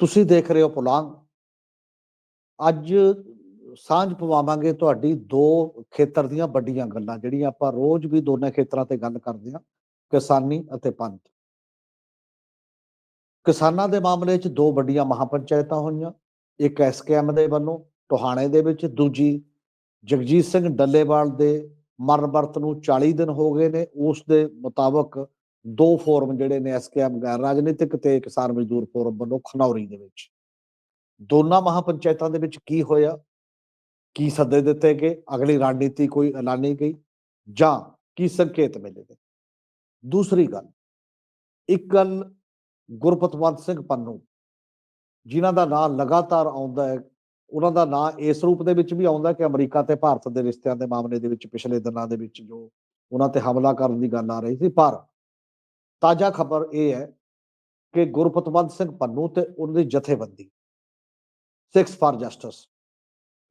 ਤੁਸੀਂ ਦੇਖ ਰਹੇ ਹੋ ਪੁਲਾਂਗ। ਅੱਜ ਸਾਂਝ ਪਵਾਵਾਂਗੇ ਤੁਹਾਡੀ ਦੋ ਖੇਤਰ ਦੀਆਂ ਵੱਡੀਆਂ ਗੱਲਾਂ, ਜਿਹੜੀਆਂ ਆਪਾਂ ਰੋਜ਼ ਵੀ ਦੋਨੇ ਖੇਤਰਾਂ ਤੇ ਗੱਲ ਕਰਦੇ ਹਾਂ, ਕਿਸਾਨੀ ਅਤੇ ਪੰਥ। ਕਿਸਾਨਾਂ ਦੇ ਮਾਮਲੇ 'ਚ ਦੋ ਵੱਡੀਆਂ ਮਹਾਪੰਚਾਇਤਾਂ ਹੋਈਆਂ, ਇੱਕ ਐਸਕੇਐਮ ਦੇ ਵੱਲੋਂ, ਟੋਹਾਣੇ ਦੇ ਵਿੱਚ, ਦੂਜੀ ਜਗਜੀਤ ਸਿੰਘ ਡੱਲੇਵਾਲ ਦੇ ਮਰਨ ਵਰਤ ਨੂੰ 40 ਦਿਨ ਹੋ ਗਏ ਨੇ, ਉਸ ਦੇ ਮੁਤਾਬਕ ਦੋ ਫੋਰਮ ਜਿਹੜੇ ਨੇ ਐਸਕੇਐਮ ਗੈਰ ਰਾਜਨੀਤਿਕ ਤੇ ਕਿਸਾਨ ਮਜ਼ਦੂਰ ਫੋਰਮ ਵੱਲੋਂ ਖਨੌਰੀ ਦੇ ਵਿੱਚ। ਦੋਨਾਂ ਮਹਾਪੰਚਾਇਤਾਂ ਦੇ ਵਿੱਚ ਕੀ ਹੋਇਆ? ਕੀ ਸੱਦੇ ਦਿੱਤੇ ਗਏ? ਅਗਲੀ ਰਣਨੀਤੀ ਕੋਈ ਐਲਾਨੀ ਗਈ? ਜਾਂ ਕੀ ਸੰਕੇਤ ਮਿਲੇ ਨੇ? ਦੂਸਰੀ ਗੱਲ, ਇੱਕ ਗੱਲ ਗੁਰਪਤਵੰਤ ਸਿੰਘ ਪੰਨੂ, ਜਿਨ੍ਹਾਂ ਦਾ ਨਾਮ ਲਗਾਤਾਰ ਆਉਂਦਾ ਹੈ, ਉਹਨਾਂ ਦਾ ਨਾਮ ਇਸ ਰੂਪ ਦੇ ਵਿੱਚ ਵੀ ਆਉਂਦਾ ਕਿ ਅਮਰੀਕਾ ਤੇ ਭਾਰਤ ਦੇ ਰਿਸ਼ਤਿਆਂ ਦੇ ਮਾਮਲੇ ਦੇ ਵਿੱਚ ਪਿਛਲੇ ਦਿਨਾਂ ਦੇ ਵਿੱਚ ਜੋ ਉਹਨਾਂ ਤੇ ਹਮਲਾ ਕਰਨ ਦੀ ਗੱਲ ਆ ਰਹੀ ਸੀ, ਪਰ ਤਾਜ਼ਾ ਖਬਰ ਇਹ ਹੈ ਕਿ ਗੁਰਪਤਵੰਤ ਸਿੰਘ ਪੰਨੂ ਤੇ ਉਹਨਾਂ ਦੀ ਜਥੇਬੰਦੀ ਸਿਕਸ ਫਾਰ ਜਸਟਿਸ,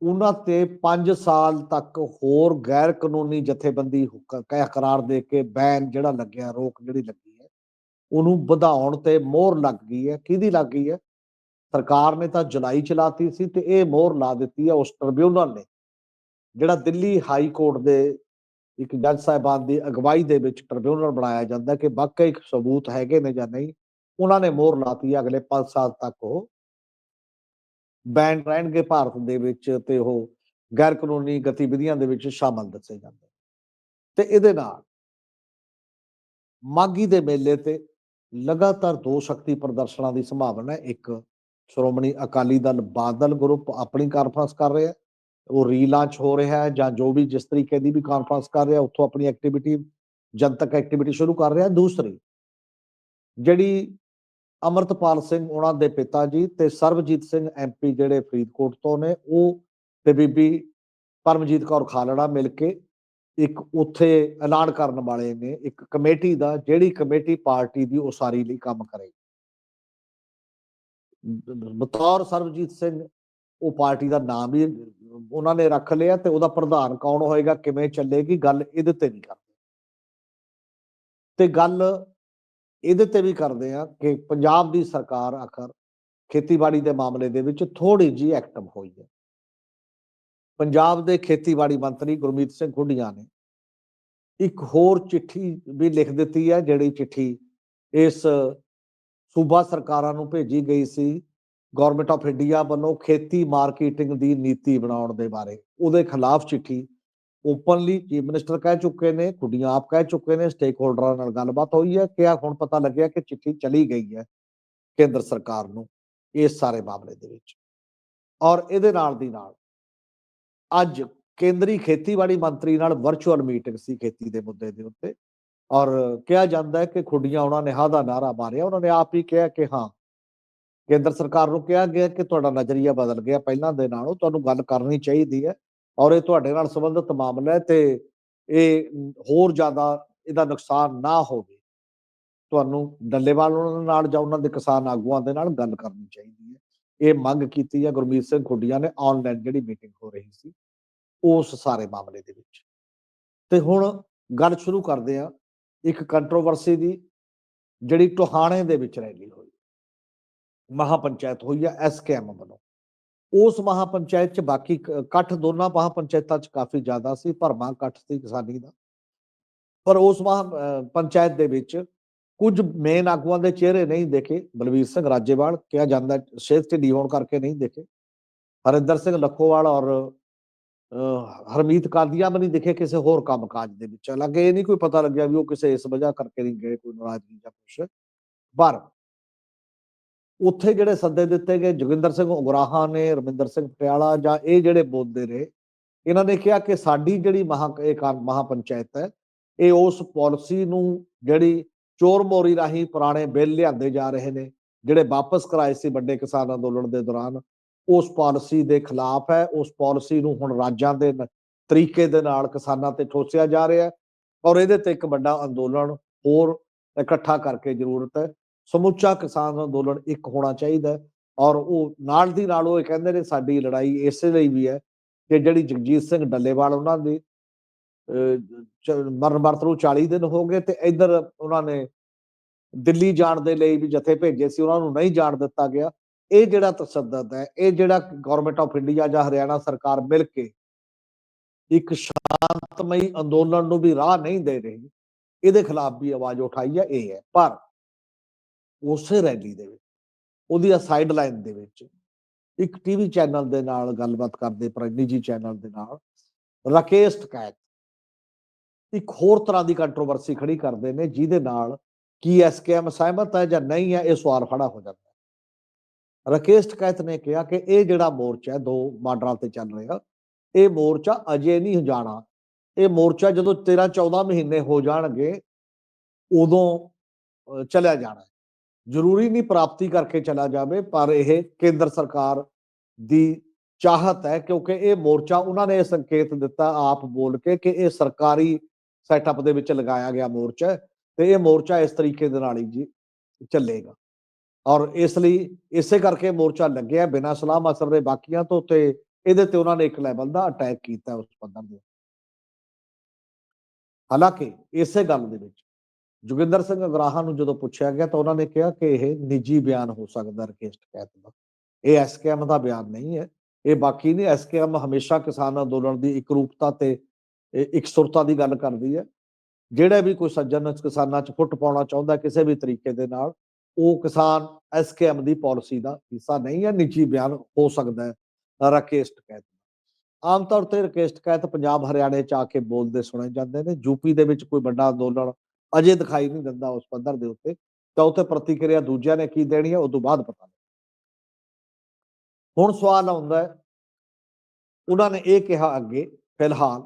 ਉਹਨਾਂ ਤੇ 5 ਸਾਲ ਤੱਕ ਹੋਰ ਗੈਰ ਕਾਨੂੰਨੀ ਜਥੇਬੰਦੀ ਕਹਿ ਕਰਾਰ ਦੇ ਕੇ ਬੈਨ ਜਿਹੜਾ ਲੱਗਿਆ, ਰੋਕ ਜਿਹੜੀ ਲੱਗੀ ਹੈ, ਉਹਨੂੰ ਵਧਾਉਣ ਤੇ ਮੋਹਰ ਲੱਗ ਗਈ ਹੈ। ਕਿਹਦੀ ਲੱਗ ਗਈ ਹੈ? ਸਰਕਾਰ ਨੇ ਤਾਂ ਜੁਲਾਈ ਚਲਾਤੀ ਸੀ ਤੇ ਇਹ ਮੋਹਰ ਲਾ ਦਿੱਤੀ ਹੈ ਉਸ ਟ੍ਰਿਬਿਊਨਲ ਨੇ, ਜਿਹੜਾ ਦਿੱਲੀ ਹਾਈ ਕੋਰਟ ਦੇ ਇੱਕ ਜੱਜ ਸਾਹਿਬਾਨ ਦੀ ਅਗਵਾਈ ਦੇ ਵਿੱਚ ਟ੍ਰਿਬਿਊਨਲ ਬਣਾਇਆ ਜਾਂਦਾ ਕਿ ਵਾਕਈ ਸਬੂਤ ਹੈਗੇ ਨੇ ਜਾਂ ਨਹੀਂ। ਉਹਨਾਂ ਨੇ ਮੋਹਰ ਲਾਤੀ ਅਗਲੇ 5 ਸਾਲ ਤੱਕ ਉਹ। ਬੈਨ ਰਹਿਣਗੇ ਭਾਰਤ ਦੇ ਵਿੱਚ ਤੇ ਉਹ ਗੈਰ ਕਾਨੂੰਨੀ ਗਤੀਵਿਧੀਆਂ ਦੇ ਵਿੱਚ ਸ਼ਾਮਲ ਦੱਸੇ ਜਾਂਦੇ ਤੇ ਇਹਦੇ ਨਾਲ ਮਾਗੀ ਦੇ ਮੇਲੇ ਤੇ ਲਗਾਤਾਰ ਦੋ ਸ਼ਕਤੀ ਪ੍ਰਦਰਸ਼ਨਾਂ ਦੀ ਸੰਭਾਵਨਾ ਹੈ। ਇੱਕ ਸ਼੍ਰੋਮਣੀ ਅਕਾਲੀ ਦਲ ਬਾਦਲ ਗਰੁੱਪ ਆਪਣੀ ਕਾਨਫਰੰਸ ਕਰ ਰਿਹਾ ਉਹ ਰੀਲਾਂਚ ਹੋ ਰਿਹਾ ਹੈ ਜਾਂ ਜੋ ਵੀ ਜਿਸ ਤਰੀਕੇ ਦੀ ਵੀ ਕਾਨਫਰੰਸ ਕਰ ਰਿਹਾ, ਉੱਥੋਂ ਆਪਣੀ ਐਕਟੀਵਿਟੀ ਜਨਤਕ ਐਕਟੀਵਿਟੀ ਸ਼ੁਰੂ ਕਰ ਰਿਹਾ। ਦੂਸਰੀ, ਜਿਹੜੀ ਅਮਰਤਪਾਲ ਸਿੰਘ ਉਹਨਾਂ ਦੇ ਪਿਤਾ ਜੀ ਤੇ ਸਰਬਜੀਤ ਸਿੰਘ ਐਮਪੀ ਜਿਹੜੇ ਫਰੀਦਕੋਟ ਤੋਂ ਨੇ, ਉਹ ਤੇ ਬੀਬੀ ਪਰਮਜੀਤ ਕੌਰ ਖਾਲੜਾ ਮਿਲ ਕੇ ਇੱਕ ਉੱਥੇ ਐਲਾਨ ਕਰਨ ਵਾਲੇ ਨੇ, ਇੱਕ ਕਮੇਟੀ ਦਾ, ਜਿਹੜੀ ਕਮੇਟੀ ਪਾਰਟੀ ਦੀ ਉਸਾਰੀ ਲਈ ਕੰਮ ਕਰੇ। ਬਤੌਰ ਸਰਬਜੀਤ ਸਿੰਘ ਉਹ ਪਾਰਟੀ ਦਾ ਨਾਮ ਵੀ ਉਹਨਾਂ ਨੇ ਰੱਖ ਲਿਆ ਤੇ ਉਹਦਾ ਪ੍ਰਧਾਨ ਕੌਣ ਹੋਏਗਾ, ਕਿਵੇਂ ਚੱਲੇਗੀ, ਗੱਲ ਇਹਦੇ ਤੇ ਨਹੀਂ ਕਰਦੇ ਤੇ ਗੱਲ ਇਹਦੇ ਤੇ ਵੀ ਕਰਦੇ ਆ ਕਿ ਪੰਜਾਬ ਦੀ ਸਰਕਾਰ ਆਖਰ ਖੇਤੀਬਾੜੀ ਦੇ ਮਾਮਲੇ ਦੇ ਵਿੱਚ ਥੋੜੀ ਜੀ ਐਕਟਿਵ ਹੋਈ ਹੈ। ਪੰਜਾਬ ਦੇ ਖੇਤੀਬਾੜੀ ਮੰਤਰੀ ਗੁਰਮੀਤ ਸਿੰਘ ਖੁੱਡੀਆਂ ਨੇ ਇੱਕ ਹੋਰ ਚਿੱਠੀ ਵੀ ਲਿਖ ਦਿੱਤੀ ਹੈ, ਜਿਹੜੀ ਚਿੱਠੀ ਇਸ ਸੂਬਾ ਸਰਕਾਰਾਂ ਨੂੰ ਭੇਜੀ ਗਈ ਸੀ ਗਵਰਨਮੈਂਟ ਆਫ ਇੰਡੀਆ ਵੱਲੋਂ ਖੇਤੀ ਮਾਰਕੀਟਿੰਗ ਦੀ ਨੀਤੀ ਬਣਾਉਣ ਦੇ ਬਾਰੇ ਉਹਦੇ ਖਿਲਾਫ ਚਿੱਠੀ ਓਪਨਲੀ ਚੀਫ ਮਿਨਿਸਟਰ ਕਹਿ ਚੁੱਕੇ ਨੇ, ਖੁੱਡੀਆਂ ਆਪ ਕਹਿ ਚੁੱਕੇ ਨੇ ਸਟੇਕ ਹੋਲਡਰਾਂ ਨਾਲ ਗੱਲਬਾਤ ਹੋਈ ਹੈ ਕਿ ਆ ਹੁਣ ਪਤਾ ਲੱਗਿਆ ਕਿ ਚਿੱਠੀ ਚਲੀ ਗਈ ਹੈ ਕੇਂਦਰ ਸਰਕਾਰ ਨੂੰ ਇਸ ਸਾਰੇ ਮਾਮਲੇ ਦੇ ਵਿੱਚ। ਔਰ ਇਹਦੇ ਨਾਲ ਦੀ ਨਾਲ ਅੱਜ ਕੇਂਦਰੀ ਖੇਤੀਬਾੜੀ ਮੰਤਰੀ ਨਾਲ ਵਰਚੁਅਲ ਮੀਟਿੰਗ ਸੀ ਖੇਤੀ ਦੇ ਮੁੱਦੇ ਦੇ ਉੱਤੇ ਔਰ ਕਿਹਾ ਜਾਂਦਾ ਹੈ ਕਿ ਖੁੱਡੀਆਂ ਉਹਨਾਂ ਨੇ ਹਾਂ ਦਾ ਨਾਰਾ ਮਾਰਿਆ, ਉਹਨਾਂ ਨੇ ਆਪ ਹੀ ਕਿਹਾ ਕਿ ਹਾਂ ਕੇਂਦਰ ਸਰਕਾਰ ਨੂੰ ਕਿਹਾ ਗਿਆ ਕਿ ਤੁਹਾਡਾ ਨਜ਼ਰੀਆ ਬਦਲ ਗਿਆ ਪਹਿਲਾਂ ਦੇ ਨਾਲੋਂ, ਤੁਹਾਨੂੰ ਗੱਲ ਕਰਨੀ ਚਾਹੀਦੀ ਹੈ ਔਰ ਇਹ ਤੁਹਾਡੇ ਨਾਲ ਸੰਬੰਧਿਤ ਮਾਮਲਾ ਹੈ ਤੇ ਇਹ ਹੋਰ ਜ਼ਿਆਦਾ ਇਹਦਾ ਨੁਕਸਾਨ ਨਾ ਹੋਵੇ। ਤੁਹਾਨੂੰ ਡੱਲੇਵਾਲ ਉਹਨਾਂ ਨਾਲ ਜਾਂ ਉਹਨਾਂ ਦੇ ਕਿਸਾਨ ਆਗੂਆਂ ਦੇ ਨਾਲ ਗੱਲ ਕਰਨੀ ਚਾਹੀਦੀ ਹੈ। ਇਹ ਮੰਗ ਕੀਤੀ ਹੈ ਗੁਰਮੀਤ ਸਿੰਘ ਖੁੱਡੀਆਂ ਨੇ ਆਨਲਾਈਨ ਜਿਹੜੀ ਮੀਟਿੰਗ ਹੋ ਰਹੀ ਸੀ, ਉਸ ਸਾਰੇ ਮਾਮਲੇ ਦੇ ਵਿੱਚ। ਤੇ ਹੁਣ ਗੱਲ ਸ਼ੁਰੂ ਕਰਦੇ ਆ ਇੱਕ ਕੰਟਰੋਵਰਸੀ ਦੀ ਜਿਹੜੀ ਟੋਹਾਣੇ ਦੇ ਵਿੱਚ ਰੈਲੀ ਹੋਈ। ਮਹਾਪੰਚਾਇਤ ਹੋਈ ਹੈ ਐਸਕੇਐਮ ਵੱਲੋਂ। ਉਸ ਮਹਾਪੰਚਾਇਤ ਚ ਬਾਕੀ ਇਕੱਠ ਦੋਨਾਂ ਮਹਾਪੰਚਾਇਤਾਂ ਚ ਕਾਫੀ ਜ਼ਿਆਦਾ ਸੀ, ਭਰਮਾ ਇਕੱਠ ਸੀ ਕਿਸਾਨੀ ਦਾ। ਪਰ ਉਸ ਮਹਾ ਪੰਚਾਇਤ ਦੇ ਵਿੱਚ ਕੁਝ ਮੇਨ ਆਗੂਆਂ ਦੇ ਚਿਹਰੇ ਨਹੀਂ ਦੇਖੇ। ਬਲਵੀਰ ਸਿੰਘ ਰਾਜੇਵਾਲ, ਕਿਹਾ ਜਾਂਦਾ ਸਿਹਤ ਢਿੱਲੀ ਹੋਣ ਕਰਕੇ ਨਹੀਂ ਦੇਖੇ। ਹਰਿੰਦਰ ਸਿੰਘ ਲੱਖੋਵਾਲ ਔਰ ਹਰਮੀਤ ਕਾਦੀਆਂ ਵੀ ਨਹੀਂ ਦਿਖੇ ਕਿਸੇ ਹੋਰ ਕੰਮਕਾਜ ਦੇ ਵਿੱਚ। ਹਾਲਾਂਕਿ ਇਹ ਨਹੀਂ ਕੋਈ ਪਤਾ ਲੱਗਿਆ ਵੀ ਉਹ ਕਿਸੇ ਇਸ ਵਜ੍ਹਾ ਕਰਕੇ ਨਹੀਂ ਗਏ, ਕੋਈ ਨਾਰਾਜ਼ਗੀ ਜਾਂ ਕੁਛ। ਪਰ ਉੱਥੇ ਜਿਹੜੇ ਸੱਦੇ ਦਿੱਤੇ ਗਏ, ਜੋਗਿੰਦਰ ਸਿੰਘ ਉਗਰਾਹਾਂ ਨੇ, ਰਮਿੰਦਰ ਸਿੰਘ ਪਟਿਆਲਾ ਜਾਂ ਇਹ ਜਿਹੜੇ ਬੋਲਦੇ ਰਹੇ ਇਹਨਾਂ ਨੇ ਕਿਹਾ ਕਿ ਸਾਡੀ ਜਿਹੜੀ ਮਹਾ, ਇਹ ਮਹਾਪੰਚਾਇਤ ਹੈ, ਇਹ ਉਸ ਪਾਲਿਸੀ ਨੂੰ ਜਿਹੜੀ ਚੋਰ ਮੋਰੀ ਰਾਹੀਂ ਪੁਰਾਣੇ ਬਿੱਲ ਲਿਆਂਦੇ ਜਾ ਰਹੇ ਨੇ, ਜਿਹੜੇ ਵਾਪਸ ਕਰਾਏ ਸੀ ਵੱਡੇ ਕਿਸਾਨ ਅੰਦੋਲਨ ਦੇ ਦੌਰਾਨ, ਉਸ ਪਾਲਿਸੀ ਦੇ ਖਿਲਾਫ ਹੈ, ਉਸ ਪਾਲਿਸੀ ਨੂੰ ਹੁਣ ਰਾਜਾਂ ਦੇ ਤਰੀਕੇ ਦੇ ਨਾਲ ਕਿਸਾਨਾਂ ਤੇ ਠੋਸਿਆ ਜਾ ਰਿਹਾ ਹੈ, ਔਰ ਇਹਦੇ ਤੇ ਇੱਕ ਵੱਡਾ ਅੰਦੋਲਨ ਹੋਰ ਇਕੱਠਾ ਕਰਕੇ ਜ਼ਰੂਰਤ ਹੈ। ਸਮੁੱਚਾ ਕਿਸਾਨ ਅੰਦੋਲਨ ਇੱਕ ਹੋਣਾ ਚਾਹੀਦਾ ਔਰ ਉਹ ਨਾਲ ਦੀ ਨਾਲ ਉਹ ਕਹਿੰਦੇ ਨੇ ਸਾਡੀ ਲੜਾਈ ਇਸੇ ਲਈ ਵੀ ਹੈ ਕਿ ਜਿਹੜੀ ਜਗਜੀਤ ਸਿੰਘ ਡੱਲੇਵਾਲ ਉਹਨਾਂ ਦੀ ਮਰਨ ਵਰਤ ਨੂੰ 40 ਦਿਨ ਹੋ ਗਏ ਤੇ ਇੱਧਰ ਉਹਨਾਂ ਨੇ ਦਿੱਲੀ ਜਾਣ ਦੇ ਲਈ ਵੀ ਜਥੇ ਭੇਜੇ ਸੀ, ਉਹਨਾਂ ਨੂੰ ਨਹੀਂ ਜਾਣ ਦਿੱਤਾ ਗਿਆ। ਇਹ ਜਿਹੜਾ ਤਸੱਦਦ ਹੈ, ਇਹ ਜਿਹੜਾ ਗਵਰਨਮੈਂਟ ਆਫ ਇੰਡੀਆ ਜਾਂ ਹਰਿਆਣਾ ਸਰਕਾਰ ਮਿਲ ਕੇ ਇੱਕ ਸ਼ਾਂਤਮਈ ਅੰਦੋਲਨ ਨੂੰ ਵੀ ਰਾਹ ਨਹੀਂ ਦੇ ਰਹੀ, ਇਹਦੇ ਖਿਲਾਫ ਵੀ ਆਵਾਜ਼ ਉਠਾਈ ਹੈ, ਇਹ ਹੈ। ਪਰ ਉਸੇ ਰੈਲੀ ਦੇ ਵਿੱਚ ਉਹਦੀ ਸਾਈਡ ਲਾਈਨ ਦੇ ਵਿੱਚ, ਇੱਕ ਟੀਵੀ ਚੈਨਲ ਦੇ ਨਾਲ ਗੱਲਬਾਤ ਕਰਦੇ, ਪਰ ਨਿੱਜੀ ਚੈਨਲ ਦੇ ਨਾਲ, ਰਾਕੇਸ਼ ਟਕੈਤ ਇੱਕ ਹੋਰ ਤਰ੍ਹਾਂ ਦੀ ਕੰਟਰੋਵਰਸੀ ਖੜੀ ਕਰਦੇ ਨੇ, ਜਿਹਦੇ ਨਾਲ ਕੀ ਐਸਕੇਐਮ ਸਹਿਮਤ ਹੈ ਜਾਂ ਨਹੀਂ ਹੈ, ਇਹ ਸਵਾਲ ਖੜਾ ਹੋ ਜਾਂਦਾ ਹੈ। ਰਾਕੇਸ਼ ਟਕੈਤ ਨੇ ਕਿਹਾ ਕਿ ਇਹ ਜਿਹੜਾ ਮੋਰਚਾ ਦੋ ਬਾਰਡਰਾਂ ਤੇ ਚੱਲ ਰਿਹਾ, ਇਹ ਮੋਰਚਾ ਅਜੇ ਨਹੀਂ ਜਾਣਾ। ਇਹ ਮੋਰਚਾ ਜਦੋਂ 13 14 ਮਹੀਨੇ ਹੋ ਜਾਣਗੇ, ਉਦੋਂ ਚਲਿਆ ਜਾਣਾ ਜ਼ਰੂਰੀ ਨਹੀਂ ਪ੍ਰਾਪਤੀ ਕਰਕੇ ਚਲਾ ਜਾਵੇ, ਪਰ ਇਹ ਕੇਂਦਰ ਸਰਕਾਰ ਦੀ ਚਾਹਤ ਹੈ, ਕਿਉਂਕਿ ਇਹ ਮੋਰਚਾ ਉਹਨਾਂ ਨੇ ਇਹ ਸੰਕੇਤ ਦਿੱਤਾ ਆਪ ਬੋਲ ਕੇ ਕਿ ਇਹ ਸਰਕਾਰੀ ਸੈਟਅਪ ਦੇ ਵਿੱਚ ਲਗਾਇਆ ਗਿਆ ਮੋਰਚਾ ਤੇ ਇਹ ਮੋਰਚਾ ਇਸ ਤਰੀਕੇ ਦੇ ਨਾਲ ਹੀ ਜੀ ਚੱਲੇਗਾ। ਔਰ ਇਸ ਲਈ ਇਸੇ ਕਰਕੇ ਮੋਰਚਾ ਲੱਗਿਆ ਬਿਨਾਂ ਸਲਾਹ ਮਸਲੇ ਬਾਕੀਆਂ ਤੋਂ ਤੇ ਇਹਦੇ ਤੇ ਉਹਨਾਂ ਨੇ ਇੱਕ ਲੈਵਲ ਦਾ ਅਟੈਕ ਕੀਤਾ ਉਸ ਪੱਧਰ ਦੇ ਹਾਲਾਂਕਿ ਇਸੇ ਗੱਲ ਦੇ ਵਿੱਚ ਜੋਗਿੰਦਰ ਸਿੰਘ ਅਗਰਾਹਾ ਨੂੰ ਜਦੋਂ ਪੁੱਛਿਆ ਗਿਆ ਤਾਂ ਉਹਨਾਂ ਨੇ ਕਿਹਾ ਕਿ ਇਹ ਨਿੱਜੀ ਬਿਆਨ ਹੋ ਸਕਦਾ ਰਕੇਸ਼ ਟਕੈਤ ਦਾ। ਇਹ ਐਸਕੇਐਮ ਦਾ ਬਿਆਨ ਨਹੀਂ ਹੈ। ਇਹ ਬਾਕੀ ਨਹੀਂ ਐਸਕੇਐਮ ਹਮੇਸ਼ਾ ਕਿਸਾਨ ਅੰਦੋਲਨ ਦੀ ਇਕਰੂਪਤਾ ਤੇ, ਇਹ ਇਕਸੁਰਤਾ ਦੀ ਗੱਲ ਕਰਦੀ ਹੈ। ਜਿਹੜਾ ਵੀ ਕੋਈ ਸੱਜਣ ਕਿਸਾਨਾਂ 'ਚ ਫੁੱਟ ਪਾਉਣਾ ਚਾਹੁੰਦਾ ਕਿਸੇ ਵੀ ਤਰੀਕੇ ਦੇ ਨਾਲ, ਉਹ ਕਿਸਾਨ ਐਸਕੇਐਮ ਦੀ ਪਾਲਿਸੀ ਦਾ ਹਿੱਸਾ ਨਹੀਂ ਹੈ, ਨਿੱਜੀ ਬਿਆਨ ਹੋ ਸਕਦਾ ਹੈ ਰਾਕੇਸ਼ ਟਕੈਤ ਆਮ ਤੌਰ ਤੇ ਰਾਕੇਸ਼ ਟਕੈਤ ਪੰਜਾਬ ਹਰਿਆਣੇ ਚ ਆ ਕੇ ਬੋਲਦੇ ਸੁਣੇ ਜਾਂਦੇ ਨੇ। ਯੂਪੀ ਦੇ ਵਿੱਚ ਕੋਈ ਵੱਡਾ ਅੰਦੋਲਨ ਅਜੇ ਦਿਖਾਈ ਨਹੀਂ ਦਿੰਦਾ ਉਸ ਪੱਧਰ ਦੇ ਉੱਤੇ। ਤਾਂ ਉੱਥੇ ਪ੍ਰਤੀਕਿਰਿਆ ਦੂਜਿਆਂ ਨੇ ਕੀ ਦੇਣੀ ਹੈ ਉਸ ਤੋਂ ਬਾਅਦ ਪਤਾ ਹੁਣ ਸਵਾਲ ਆਉਂਦਾ ਹੈ, ਉਹਨਾਂ ਨੇ ਇਹ ਕਿਹਾ ਅੱਗੇ, ਫਿਲਹਾਲ,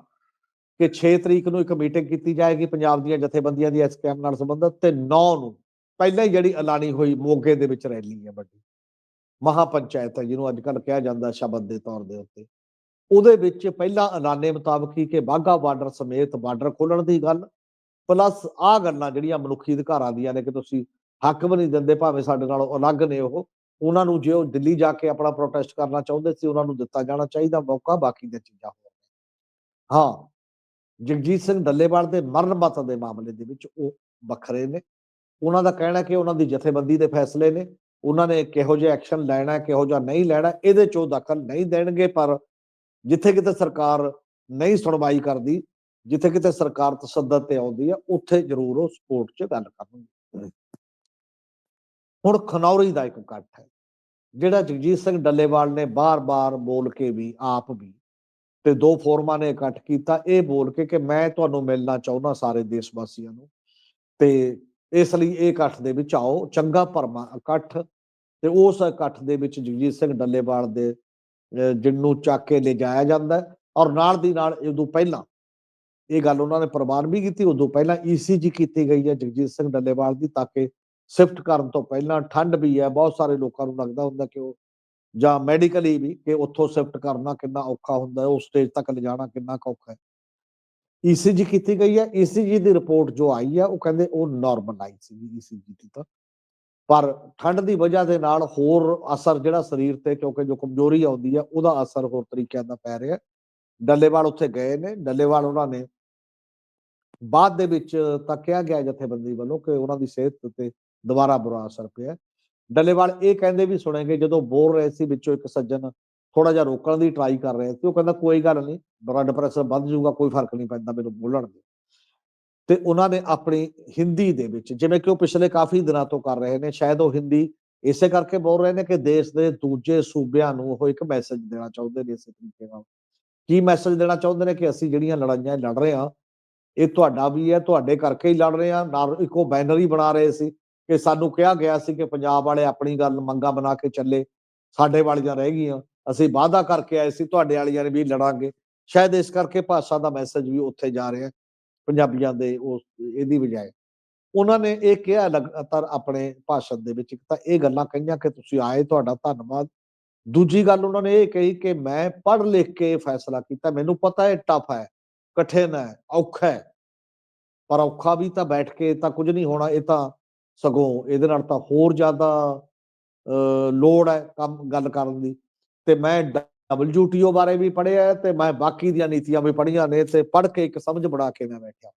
ਕਿ 6 ਤਰੀਕ ਨੂੰ ਇੱਕ ਮੀਟਿੰਗ ਕੀਤੀ ਜਾਏਗੀ ਪੰਜਾਬ ਦੀਆਂ ਜਥੇਬੰਦੀਆਂ ਦੀ ਇਸ ਐਸਕੇਐਮ ਨਾਲ ਸੰਬੰਧਿਤ ਤੇ 9 ਨੂੰ ਪਹਿਲਾਂ ਹੀ ਜਿਹੜੀ ਐਲਾਨੀ ਹੋਈ ਮੋਗੇ ਦੇ ਵਿੱਚ ਰੈਲੀ ਹੈ ਵੱਡੀ। ਮਹਾ ਪੰਚਾਇਤ ਹੈ, ਜਿਹਨੂੰ ਅੱਜ ਕੱਲ੍ਹ ਕਿਹਾ ਜਾਂਦਾ ਸ਼ਬਦ ਦੇ ਤੌਰ ਦੇ ਉੱਤੇ। ਉਹਦੇ ਵਿੱਚ ਪਹਿਲਾਂ ਐਲਾਨੇ ਮੁਤਾਬਕ ਹੀ ਕਿ ਬਾਗਾ ਬਾਰਡਰ ਸਮੇਤ ਬਾਰਡਰ ਖੋਲਣ ਦੀ ਗੱਲ ਪਲੱਸ ਆ ਗੱਲਾਂ ਜਿਹੜੀਆਂ ਮਨੁੱਖੀ ਅਧਿਕਾਰਾਂ ਦੀਆਂ ਨੇ ਕਿ ਤੁਸੀਂ ਹੱਕ ਵੀ ਨਹੀਂ ਦਿੰਦੇ ਭਾਵੇਂ ਸਾਡੇ ਨਾਲੋਂ ਅਲੱਗ ਨੇ ਉਹ ਉਹਨਾਂ ਨੂੰ ਜੇ ਉਹ ਦਿੱਲੀ ਜਾ ਕੇ ਆਪਣਾ ਪ੍ਰੋਟੈਸਟ ਕਰਨਾ ਚਾਹੁੰਦੇ ਸੀ ਉਹਨਾਂ ਨੂੰ ਦਿੱਤਾ ਜਾਣਾ ਚਾਹੀਦਾ ਮੌਕਾ ਬਾਕੀ ਦੀਆਂ ਚੀਜ਼ਾਂ ਹੋਰ ਹਾਂ ਜਗਜੀਤ ਸਿੰਘ ਡੱਲੇਵਾਲ ਦੇ ਮਰਨ ਮਤ ਦੇ ਮਾਮਲੇ ਦੇ ਵਿੱਚ ਉਹ ਵੱਖਰੇ ਨੇ। ਉਹਨਾਂ ਦਾ ਕਹਿਣਾ ਕਿ ਉਹਨਾਂ ਦੀ ਜਥੇਬੰਦੀ ਦੇ ਫੈਸਲੇ ਨੇ। ਉਹਨਾਂ ਨੇ ਕਿਹੋ ਜਿਹਾ ਐਕਸ਼ਨ ਲੈਣਾ ਹੈ, ਕਿਹੋ ਜਿਹਾ ਨਹੀਂ ਲੈਣਾ ਇਹਦੇ ਚ ਉਹ ਦਖਲ ਨਹੀਂ ਦੇਣਗੇ ਪਰ ਜਿੱਥੇ ਕਿਤੇ ਸਰਕਾਰ ਨਹੀਂ ਸੁਣਵਾਈ ਕਰਦੀ ਜਿੱਥੇ ਕਿਤੇ ਸਰਕਾਰ ਤਸੱਦਦ ਤੇ ਆਉਂਦੀ ਹੈ ਉੱਥੇ ਜ਼ਰੂਰ ਉਹ ਸਪੋਰਟ 'ਚ ਗੱਲ ਕਰਨਗੇ। ਹੁਣ ਖਨੌਰੀ ਦਾ ਇੱਕ ਇਕੱਠ ਹੈ ਜਿਹੜਾ ਜਗਜੀਤ ਸਿੰਘ ਡੱਲੇਵਾਲ ਨੇ ਬਾਰ-ਬਾਰ ਬੋਲ ਕੇ ਵੀ ਆਪ ਵੀ ਤੇ ਦੋ ਫੋਰਮਾਂ ਨੇ ਇਕੱਠ ਕੀਤਾ ਇਹ ਬੋਲ ਕੇ ਕਿ ਮੈਂ ਤੁਹਾਨੂੰ ਮਿਲਣਾ ਚਾਹੁੰਦਾ ਸਾਰੇ ਦੇਸ਼ ਵਾਸੀਆਂ ਨੂੰ ਤੇ ਇਸ ਲਈ ਇਹ ਇਕੱਠ ਦੇ ਵਿੱਚ ਆਓ ਚੰਗਾ ਭਰਮਾ ਇਕੱਠ ਤੇ ਉਸ ਇਕੱਠ ਦੇ ਵਿੱਚ ਜਗਜੀਤ ਸਿੰਘ ਡੱਲੇਵਾਲ ਦੇ ਜਿਹਨੂੰ ਚੱਕ ਕੇ ਲਿਜਾਇਆ ਜਾਂਦਾ ਔਰ ਨਾਲ ਦੀ ਨਾਲ ਉਦੋਂ ਪਹਿਲਾਂ ਇਹ ਗੱਲ ਉਹਨਾਂ ਨੇ ਪ੍ਰਵਾਨ ਵੀ ਕੀਤੀ, ਉਦੋਂ ਪਹਿਲਾਂ ਈਸੀਜੀ ਕੀਤੀ ਗਈ ਹੈ ਜਗਜੀਤ ਸਿੰਘ ਡੱਲੇਵਾਲ ਦੀ ਤਾਂ ਕਿ ਸ਼ਿਫਟ ਕਰਨ ਤੋਂ ਪਹਿਲਾਂ ਠੰਡ ਵੀ ਹੈ, ਬਹੁਤ ਸਾਰੇ ਲੋਕਾਂ ਨੂੰ ਲੱਗਦਾ ਹੁੰਦਾ ਕਿ ਉਹ ਜਾਂ ਮੈਡੀਕਲੀ ਵੀ ਕਿ ਉੱਥੋਂ ਸ਼ਿਫਟ ਕਰਨਾ ਕਿੰਨਾ ਔਖਾ ਹੁੰਦਾ ਹੈ, ਉਸ ਸਟੇਜ ਤੱਕ ਲਿਜਾਣਾ ਕਿੰਨਾ ਕੁ ਔਖਾ ਹੈ। ਈਸੀਜੀ ਕੀਤੀ ਗਈ ਹੈ ਈਸੀਜੀ ਦੀ ਰਿਪੋਰਟ ਜੋ ਆਈ ਹੈ, ਉਹ ਕਹਿੰਦੇ ਉਹ ਨਾਰਮਲ ਆਈ ਸੀ ਈਸੀਜੀ ਦੀ ਤਾਂ। ਪਰ ਠੰਡ ਦੀ ਵਜ੍ਹਾ ਦੇ ਨਾਲ ਹੋਰ ਅਸਰ ਜਿਹੜਾ ਸਰੀਰ ਤੇ ਕਿਉਂਕਿ ਜੋ ਕਮਜ਼ੋਰੀ ਆਉਂਦੀ ਹੈ, ਉਹਦਾ ਅਸਰ ਹੋਰ ਤਰੀਕਿਆਂ ਦਾ ਪੈ ਰਿਹਾ ਡੱਲੇਵਾਲ ਉੱਥੇ ਗਏ ਨੇ, ਡੱਲੇਵਾਲ ਉਹਨਾਂ ਨੇ ਬਾਅਦ ਦੇ ਵਿੱਚ ਤਾਂ ਕਿਹਾ ਗਿਆ ਜਥੇਬੰਦੀ ਵੱਲੋਂ ਕਿ ਉਹਨਾਂ ਦੀ ਸਿਹਤ ਉੱਤੇ ਦੁਬਾਰਾ ਬੁਰਾ ਅਸਰ ਪਿਆ। ਡੱਲੇਵਾਲ ਇਹ ਕਹਿੰਦੇ ਵੀ ਸੁਣੇਗੇ ਜਦੋਂ ਬੋਲ ਰਹੇ ਸੀ ਵਿੱਚੋਂ ਇੱਕ ਸੱਜਣ ਥੋੜਾ ਜਿਹਾ ਰੋਕਣ ਦੀ ਟਰਾਈ ਕਰ ਰਿਹਾ ਸੀ, ਉਹ ਕਹਿੰਦਾ ਕੋਈ ਗੱਲ ਨਹੀਂ ਬਲੱਡ ਪ੍ਰੈਸ਼ਰ ਵੱਧ ਜਾਊਗਾ, ਕੋਈ ਫ਼ਰਕ ਨਹੀਂ ਪੈਂਦਾ, ਮੈਨੂੰ ਬੋਲਣ ਦੇ ਤੇ ਉਹਨਾਂ ਨੇ ਆਪਣੀ ਹਿੰਦੀ ਦੇ ਵਿੱਚ, ਜਿਵੇਂ ਕਿ ਉਹ ਪਿਛਲੇ ਕਾਫੀ ਦਿਨਾਂ ਤੋਂ ਕਰ ਰਹੇ ਨੇ, ਸ਼ਾਇਦ ਉਹ ਹਿੰਦੀ ਇਸੇ ਕਰਕੇ ਬੋਲ ਰਹੇ ਨੇ ਕਿ ਦੇਸ਼ ਦੇ ਦੂਜੇ ਸੂਬਿਆਂ ਨੂੰ ਉਹ ਇੱਕ ਮੈਸੇਜ ਦੇਣਾ ਚਾਹੁੰਦੇ ਨੇ ਇਸੇ ਤਰੀਕੇ ਨਾਲ। ਕੀ ਮੈਸੇਜ ਦੇਣਾ ਚਾਹੁੰਦੇ ਨੇ ਕਿ ਅਸੀਂ ਜਿਹੜੀਆਂ ਲੜਾਈਆਂ ਲੜ ਰਹੇ ਹਾਂ ਇਹ ਤੁਹਾਡਾ ਵੀ ਹੈ, ਤੁਹਾਡੇ ਕਰਕੇ ਹੀ ਲੜ ਰਹੇ ਹਾਂ। ਨਾਲ ਇੱਕੋ ਬੈਨਰ ਹੀ ਬਣਾ ਰਹੇ ਸੀ ਕਿ ਸਾਨੂੰ ਕਿਹਾ ਗਿਆ ਸੀ ਕਿ ਪੰਜਾਬ ਵਾਲੇ ਆਪਣੀ ਗੱਲ ਮੰਗਾ ਬਣਾ ਕੇ ਚੱਲੇ। ਸਾਡੇ ਵਾਲੀਆਂ ਰਹਿ ਗਈਆਂ। ਅਸੀਂ ਵਾਅਦਾ ਕਰਕੇ ਆਏ ਸੀ, ਤੁਹਾਡੇ ਵਾਲੀਆਂ ਨੇ ਵੀ ਲੜਾਂਗੇ। ਸ਼ਾਇਦ ਇਸ ਕਰਕੇ ਭਾਸ਼ਾ ਦਾ ਮੈਸੇਜ ਵੀ ਉੱਥੇ ਜਾ ਰਿਹਾ ਪੰਜਾਬੀਆਂ ਦੇ ਉਸ ਇਹਦੀ ਬਜਾਏ। ਉਹਨਾਂ ਨੇ ਇਹ ਕਿਹਾ ਲਗਾਤਾਰ ਆਪਣੇ ਭਾਸ਼ਣ ਦੇ ਵਿੱਚ ਇੱਕ ਤਾਂ ਇਹ ਗੱਲਾਂ ਕਹੀਆਂ ਕਿ ਤੁਸੀਂ ਆਏ, ਤੁਹਾਡਾ ਧੰਨਵਾਦ। ਦੂਜੀ ਗੱਲ ਉਹਨਾਂ ਨੇ ਇਹ ਕਹੀ ਕਿ ਮੈਂ ਪੜ੍ਹ ਲਿਖ ਕੇ ਇਹ ਫੈਸਲਾ ਕੀਤਾ। ਮੈਨੂੰ ਪਤਾ ਹੈ ਟਫ ਹੈ। ਕਠਿਨ ਹੈ ਔਖਾ ਹੈ। ਪਰ ਔਖਾ ਵੀ ਤਾਂ ਬੈਠ ਕੇ ਤਾਂ ਕੁਝ ਨਹੀਂ ਹੋਣਾ ਇਹ ਤਾਂ ਸਗੋਂ ਇਹਦੇ ਨਾਲ ਤਾਂ ਹੋਰ ਜ਼ਿਆਦਾ ਅਹ, ਲੋੜ ਹੈ ਕੰਮ ਗੱਲ ਕਰਨ ਦੀ। ਤੇ ਮੈਂ WTO ਬਾਰੇ ਵੀ ਪੜ੍ਹਿਆ ਤੇ ਮੈਂ ਬਾਕੀ ਦੀਆਂ ਨੀਤੀਆਂ ਵੀ ਪੜ੍ਹੀਆਂ ਨੇ ਤੇ ਪੜ੍ਹ ਕੇ ਇੱਕ ਸਮਝ ਬਣਾ ਕੇ ਮੈਂ ਬੈਠਿਆ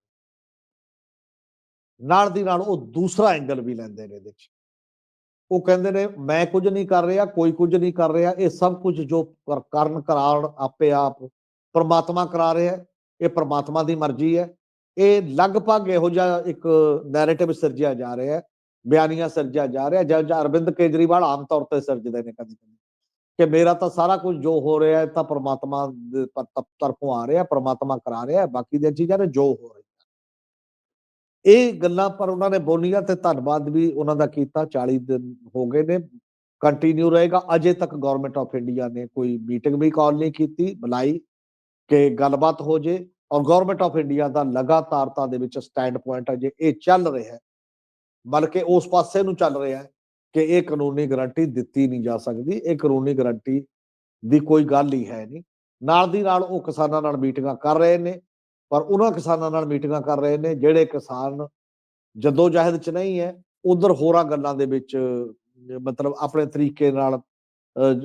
ਨਾਲ ਦੀ ਨਾਲ ਉਹ ਦੂਸਰਾ ਐਂਗਲ ਵੀ ਲੈਂਦੇ ਨੇ ਇਹਦੇ ਵਿੱਚ ਉਹ ਕਹਿੰਦੇ ਨੇ ਮੈਂ ਕੁਝ ਨਹੀਂ ਕਰ ਰਿਹਾ ਕੋਈ ਕੁਝ ਨਹੀਂ ਕਰ ਰਿਹਾ ਇਹ ਸਭ ਕੁਝ ਜੋ ਕਰਨ ਕਰਾਉਣ ਆਪੇ ਆਪ ਪਰਮਾਤਮਾ ਕਰਾ ਰਿਹਾ ਇਹ ਪ੍ਰਮਾਤਮਾ ਦੀ ਮਰਜ਼ੀ ਹੈ। ਇਹ ਲਗਭਗ ਇਹੋ ਜਿਹਾ ਇੱਕ ਨੈਰੇਟਿਵ ਸਿਰਜਿਆ ਜਾ ਰਿਹਾ ਹੈ, ਬਿਆਨੀਆਂ ਸਿਰਜਿਆ ਜਾ ਰਿਹਾ ਜਦ ਅਰਵਿੰਦ ਕੇਜਰੀਵਾਲ ਆਮ ਤੌਰ ਤੇ ਸਿਰਜਦੇ ਨੇ ਕਦੇ ਕਦੇ ਕਿ ਮੇਰਾ ਤਾਂ ਸਾਰਾ ਕੁਝ ਜੋ ਹੋ ਰਿਹਾ ਹੈ ਤਾਂ ਪ੍ਰਮਾਤਮਾ ਤਰਫੋਂ ਆ ਰਿਹਾ, ਪ੍ਰਮਾਤਮਾ ਕਰਾ ਰਿਹਾ ਬਾਕੀ ਦੀਆਂ ਚੀਜ਼ਾਂ ਨੇ ਜੋ ਹੋ ਰਹੀਆਂ। ਇਹ ਗੱਲਾਂ ਪਰ ਉਹਨਾਂ ਨੇ ਬੋਲੀਆਂ ਤੇ ਧੰਨਵਾਦ ਵੀ ਉਹਨਾਂ ਦਾ ਕੀਤਾ। 40 ਦਿਨ ਹੋ ਗਏ ਨੇ ਕੰਟੀਨਿਊ ਰਹੇਗਾ। ਅਜੇ ਤੱਕ ਗਵਰਨਮੈਂਟ ਆਫ ਇੰਡੀਆ ਨੇ ਕੋਈ ਮੀਟਿੰਗ ਵੀ ਕਾਲ ਨਹੀਂ ਕੀਤੀ, ਬੁਲਾਈ। ਕਿ ਗੱਲਬਾਤ ਹੋ ਜੇ ਔਰ ਗਵਰਨਮੈਂਟ ਆਫ ਇੰਡੀਆ ਦਾ ਲਗਾਤਾਰਤਾ ਦੇ ਵਿੱਚ ਸਟੈਂਡ ਪੁਆਇੰਟ ਹੈ ਜੇ ਇਹ ਚੱਲ ਰਿਹਾ ਹੈ, ਬਲਕਿ ਉਸ ਪਾਸੇ ਨੂੰ ਚੱਲ ਰਿਹਾ ਹੈ ਕਿ ਇਹ ਕਾਨੂੰਨੀ ਗਾਰੰਟੀ ਦਿੱਤੀ ਨਹੀਂ ਜਾ ਸਕਦੀ, ਇਹ ਕਾਨੂੰਨੀ ਗਾਰੰਟੀ ਦੀ ਕੋਈ ਗੱਲ ਹੀ ਹੈ ਨਹੀਂ। ਨਾਲ ਦੀ ਨਾਲ ਉਹ ਕਿਸਾਨਾਂ ਨਾਲ ਮੀਟਿੰਗਾਂ ਕਰ ਰਹੇ ਨੇ, ਪਰ ਉਹਨਾਂ ਕਿਸਾਨਾਂ ਨਾਲ ਮੀਟਿੰਗਾਂ ਕਰ ਰਹੇ ਨੇ, ਜਿਹੜੇ ਕਿਸਾਨ ਜਦੋਂ ਜਹਿਦ ਚ ਨਹੀਂ ਹੈ, ਉਧਰ ਹੋਰਾਂ ਗੱਲਾਂ ਦੇ ਵਿੱਚ, ਮਤਲਬ ਆਪਣੇ ਤਰੀਕੇ ਨਾਲ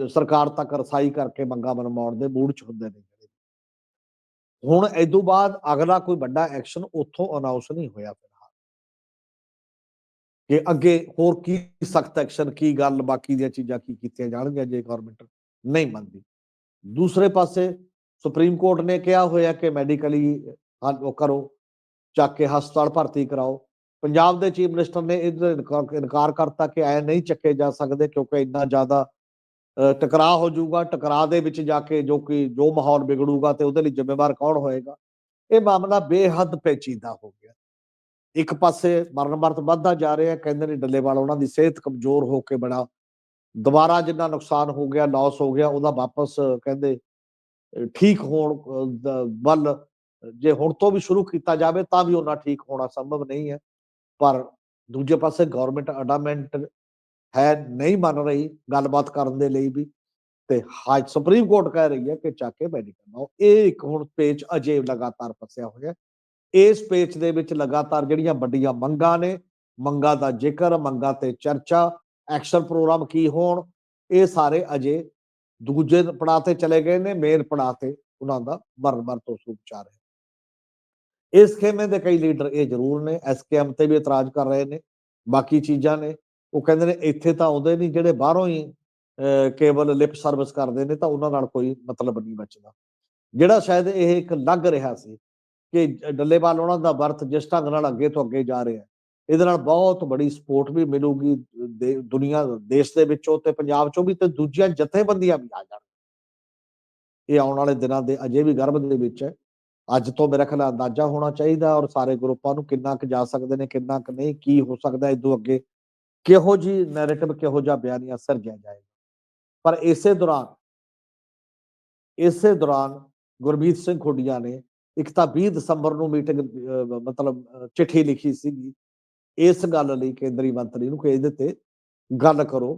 ਸਰਕਾਰ ਤੱਕ ਰਸਾਈ ਕਰਕੇ ਮੰਗਾਂ ਮਨਮਾਉਣ ਦੇ ਮੂਡ ਚ ਹੁੰਦੇ ਨੇ। ਜਿਹੜੇ। ਹੁਣ ਇਦੋਂ ਬਾਅਦ ਅਗਲਾ ਕੋਈ ਵੱਡਾ ਐਕਸ਼ਨ ਉੱਥੋਂ ਅਨਾਉਂਸ ਨਹੀਂ ਹੋਇਆ ਫਿਲਹਾਲ ਕਿ ਅੱਗੇ ਹੋਰ ਕੀ ਸਖਤ ਐਕਸ਼ਨ ਕੀ ਗੱਲ, ਬਾਕੀ ਦੀਆਂ ਚੀਜ਼ਾਂ ਕੀ ਕੀਤੀਆਂ ਜਾਣਗੀਆਂ ਜੇ ਗਵਰਨਮੈਂਟ ਨਹੀਂ ਮੰਨਦੀ ਦੂਸਰੇ ਪਾਸੇ ਸੁਪਰੀਮ ਕੋਰਟ ਨੇ ਕਿਹਾ ਹੋਇਆ ਕਿ ਮੈਡੀਕਲੀ ਉਹ ਕਰੋ, ਚੱਕ ਕੇ ਹਸਪਤਾਲ ਭਰਤੀ ਕਰਾਓ ਪੰਜਾਬ ਦੇ ਚੀਫ ਮਿਨਿਸਟਰ ਨੇ ਇਹਦਾ ਇਨਕਾਰ ਕਰਤਾ ਕਿ ਐ ਨਹੀਂ ਚੱਕੇ ਜਾ ਸਕਦੇ ਕਿਉਂਕਿ ਇੰਨਾ ਜ਼ਿਆਦਾ ਟਕਰਾਅ ਹੋ ਜਾਊਗਾ, ਟਕਰਾਅ ਦੇ ਵਿੱਚ ਜਾ ਕੇ ਜੋ ਕਿ, ਜੋ ਮਾਹੌਲ ਵਿਗੜੂਗਾ ਤੇ ਉਹਦੇ ਲਈ ਜ਼ਿੰਮੇਵਾਰ ਕੌਣ ਹੋਏਗਾ? ਇਹ ਮਾਮਲਾ ਬੇਹੱਦ ਪੇਚੀਦਾ ਹੋ ਗਿਆ। ਇੱਕ ਪਾਸੇ ਮਰਨ ਮਰਤ ਵੱਧਦਾ ਜਾ ਰਿਹਾ, ਕਹਿੰਦੇ ਨੇ ਡੱਲੇਵਾਲ ਉਹਨਾਂ ਦੀ ਸਿਹਤ ਕਮਜ਼ੋਰ ਹੋ ਕੇ ਬੜਾ। ਦੁਬਾਰਾ ਜਿੰਨਾ ਨੁਕਸਾਨ ਹੋ ਗਿਆ ਲਾਸ ਹੋ ਗਿਆ, ਉਹਦਾ ਵਾਪਸ ਕਹਿੰਦੇ ਠੀਕ ਹੋਣ ਵੱਲ ਜੇ ਹੁਣ ਤੋਂ ਵੀ ਸ਼ੁਰੂ ਕੀਤਾ ਜਾਵੇ ਤਾਂ ਵੀ ਉਹਨਾਂ ਠੀਕ ਹੋਣਾ ਸੰਭਵ ਨਹੀਂ ਹੈ। ਪਰ ਦੂਜੇ ਪਾਸੇ ਗਵਰਨਮੈਂਟ ਅਡਾਮੈਂਟ ਹੈ ਨਹੀਂ ਮੰਨ ਰਹੀ ਗੱਲਬਾਤ ਕਰਨ ਦੇ ਲਈ ਵੀ। ਤੇ ਹਾਈ ਸੁਪਰੀਮ ਕੋਰਟ ਕਹਿ ਰਹੀ ਹੈ ਕਿ ਚੱਕ ਕੇ ਮੈਡੀਕਲ ਲਾਓ। ਇਹ ਇੱਕ ਹੁਣ ਪੇਚ ਅਜੇ ਲਗਾਤਾਰ ਫਸਿਆ ਹੋਇਆ। ਇਸ ਪੇਚ ਦੇ ਵਿੱਚ ਲਗਾਤਾਰ ਜਿਹੜੀਆਂ ਵੱਡੀਆਂ ਮੰਗਾਂ ਨੇ, ਮੰਗਾਂ ਦਾ ਜ਼ਿਕਰ, ਮੰਗਾਂ ਤੇ ਚਰਚਾ, ਐਕਸ਼ਨ ਪ੍ਰੋਗਰਾਮ ਕੀ ਹੋਣ, ਇਹ ਸਾਰੇ ਅਜੇ ਦੂਜੇ ਪੜਾਅ ਤੇ ਚਲੇ ਗਏ ਨੇ, ਮੇਨ ਪੜਾਅ ਤੇ ਉਹਨਾਂ ਦਾ ਮਰਨ ਮਰ ਤੋਂ ਉਪਚਾਰ ਹੈ ਇਸ ਖੇਮੇ ਦੇ ਕਈ ਲੀਡਰ ਇਹ ਜ਼ਰੂਰ ਨੇ ਐਸਕੇਐਮ ਤੇ ਵੀ ਇਤਰਾਜ਼ ਕਰ ਰਹੇ ਨੇ, ਬਾਕੀ ਚੀਜ਼ਾਂ ਨੇ। ਉਹ ਕਹਿੰਦੇ ਨੇ ਇੱਥੇ ਤਾਂ ਆਉਂਦੇ ਨਹੀਂ ਜਿਹੜੇ ਬਾਹਰੋਂ ਹੀ ਅਹ, ਕੇਵਲ ਲਿਪ ਸਰਵਿਸ ਕਰਦੇ ਨੇ ਤਾਂ ਉਹਨਾਂ ਨਾਲ ਕੋਈ ਮਤਲਬ ਨਹੀਂ ਬਚਦਾ। ਜਿਹੜਾ ਸ਼ਾਇਦ ਇਹ ਇੱਕ ਲੱਗ ਰਿਹਾ ਸੀ ਕਿ ਡੱਲੇਵਾਲ ਉਹਨਾਂ ਦਾ ਵਰਤ ਜਿਸ ਢੰਗ ਨਾਲ ਅੱਗੇ ਤੋਂ ਅੱਗੇ ਜਾ ਰਿਹਾ ਇਹਦੇ ਨਾਲ ਬਹੁਤ ਬੜੀ ਸਪੋਰਟ ਵੀ ਮਿਲੂਗੀ ਦੇ- ਦੁਨੀਆ ਦੇਸ਼ ਦੇ ਵਿੱਚੋਂ ਤੇ ਪੰਜਾਬ ਚੋਂ ਵੀ ਤੇ ਦੂਜੀਆਂ ਜਥੇਬੰਦੀਆਂ ਵੀ ਆ ਜਾਣ। ਇਹ ਆਉਣ ਵਾਲੇ ਦਿਨਾਂ ਦੇ ਅਜੇ ਵੀ ਗਰਭ ਦੇ ਵਿੱਚ ਹੈ। ਅੱਜ ਤੋਂ ਮੇਰਾ ਖਿਆਲ ਅੰਦਾਜ਼ਾ ਹੋਣਾ ਚਾਹੀਦਾ ਔਰ ਸਾਰੇ ਗਰੁੱਪਾਂ ਨੂੰ ਕਿੰਨਾ ਕੁ ਜਾ ਸਕਦੇ ਨੇ ਕਿੰਨਾ ਕੁ ਨਹੀਂ ਕੀ ਹੋ ਸਕਦਾ ਇਦੋਂ ਅੱਗੇ ਕਿਹੋ ਜੀ ਨੈਰੇਟਿਵ ਕਿਹੋ ਜਿਹਾ ਬਿਆਨੀਆ ਸਿਰਜਿਆ ਜਾਏਗਾ? ਪਰ ਇਸੇ ਦੌਰਾਨ ਇਸੇ ਦੌਰਾਨ ਗੁਰਮੀਤ ਸਿੰਘ ਖੁੱਡੀਆਂ ਨੇ ਇੱਕ ਤਾਂ 20 ਦਸੰਬਰ ਨੂੰ ਮੀਟਿੰਗ ਮਤਲਬ ਚਿੱਠੀ ਲਿਖੀ ਸੀਗੀ। ਇਸ ਗੱਲ ਲਈ ਕੇਂਦਰੀ ਮੰਤਰੀ ਨੂੰ ਕਿ ਇਹਦੇ ਤੇ ਗੱਲ ਕਰੋ,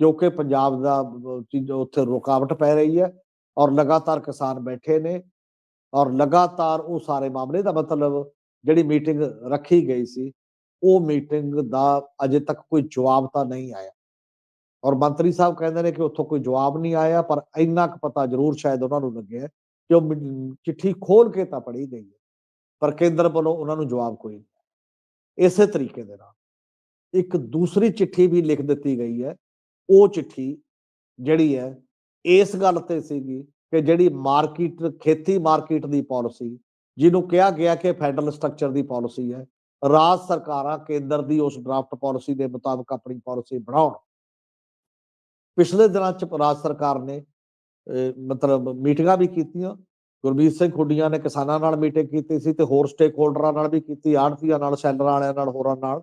ਕਿਉਂਕਿ ਪੰਜਾਬ ਦਾ ਚੀਜ਼ ਉੱਥੇ ਰੁਕਾਵਟ ਪੈ ਰਹੀ ਹੈ ਔਰ ਲਗਾਤਾਰ ਕਿਸਾਨ ਬੈਠੇ ਨੇ ਔਰ ਲਗਾਤਾਰ ਉਹ ਸਾਰੇ ਮਾਮਲੇ ਦਾ ਮਤਲਬ ਜਿਹੜੀ ਮੀਟਿੰਗ ਰੱਖੀ ਗਈ ਸੀ ਉਹ ਮੀਟਿੰਗ ਦਾ ਅਜੇ ਤੱਕ ਕੋਈ ਜਵਾਬ ਤਾਂ ਨਹੀਂ ਆਇਆ। ਔਰ ਮੰਤਰੀ ਸਾਹਿਬ ਕਹਿੰਦੇ ਨੇ ਕਿ ਉੱਥੋਂ ਕੋਈ ਜਵਾਬ ਨਹੀਂ ਆਇਆ, ਪਰ ਇੰਨਾ ਕੁ ਪਤਾ ਜ਼ਰੂਰ ਸ਼ਾਇਦ ਉਹਨਾਂ ਨੂੰ ਲੱਗਿਆ ਕਿ ਉਹ ਮਿ- ਚਿੱਠੀ ਖੋਲ ਕੇ ਤਾਂ ਪੜ੍ਹੀ ਗਈ ਹੈ, ਪਰ ਕੇਂਦਰ ਵੱਲੋਂ ਉਹਨਾਂ ਨੂੰ ਜਵਾਬ ਕੋਈ ਨਹੀਂ ਇਸੇ ਤਰੀਕੇ ਦੇ ਨਾਲ ਇੱਕ ਦੂਸਰੀ ਚਿੱਠੀ ਵੀ ਲਿਖ ਦਿੱਤੀ ਗਈ ਹੈ। ਉਹ ਚਿੱਠੀ ਜਿਹੜੀ ਹੈ, ਇਸ ਗੱਲ ਤੇ ਸੀਗੀ ਕਿ ਜਿਹੜੀ ਮਾਰਕੀਟ, ਖੇਤੀ ਮਾਰਕੀਟ ਦੀ ਪਾਲਿਸੀ, ਜਿਹਨੂੰ ਕਿਹਾ ਗਿਆ ਕਿ ਫੈਡਰਲ ਸਟਰਕਚਰ ਦੀ ਪਾਲਿਸੀ ਹੈ ਰਾਜ ਸਰਕਾਰਾਂ, ਕੇਂਦਰ ਦੀ ਉਸ ਡਰਾਫਟ ਪਾਲਿਸੀ ਦੇ ਮੁਤਾਬਕ ਆਪਣੀ ਪਾਲਿਸੀ ਬਣਾਉਣ। ਪਿਛਲੇ ਦਿਨਾਂ ਚ ਰਾਜ ਸਰਕਾਰ ਨੇ ਮਤਲਬ ਮੀਟਿੰਗਾਂ ਵੀ ਕੀਤੀਆਂ। ਗੁਰਮੀਤ ਸਿੰਘ ਖੁੱਡੀਆਂ ਨੇ ਕਿਸਾਨਾਂ ਨਾਲ ਮੀਟਿੰਗ ਕੀਤੀ ਸੀ ਤੇ ਹੋਰ ਸਟੇਕ ਹੋਲਡਰਾਂ ਨਾਲ ਵੀ ਕੀਤੀ ਆੜਤੀਆਂ ਨਾਲ ਸੈਲਰਾਂ ਵਾਲਿਆਂ ਨਾਲ, ਹੋਰਾਂ ਨਾਲ।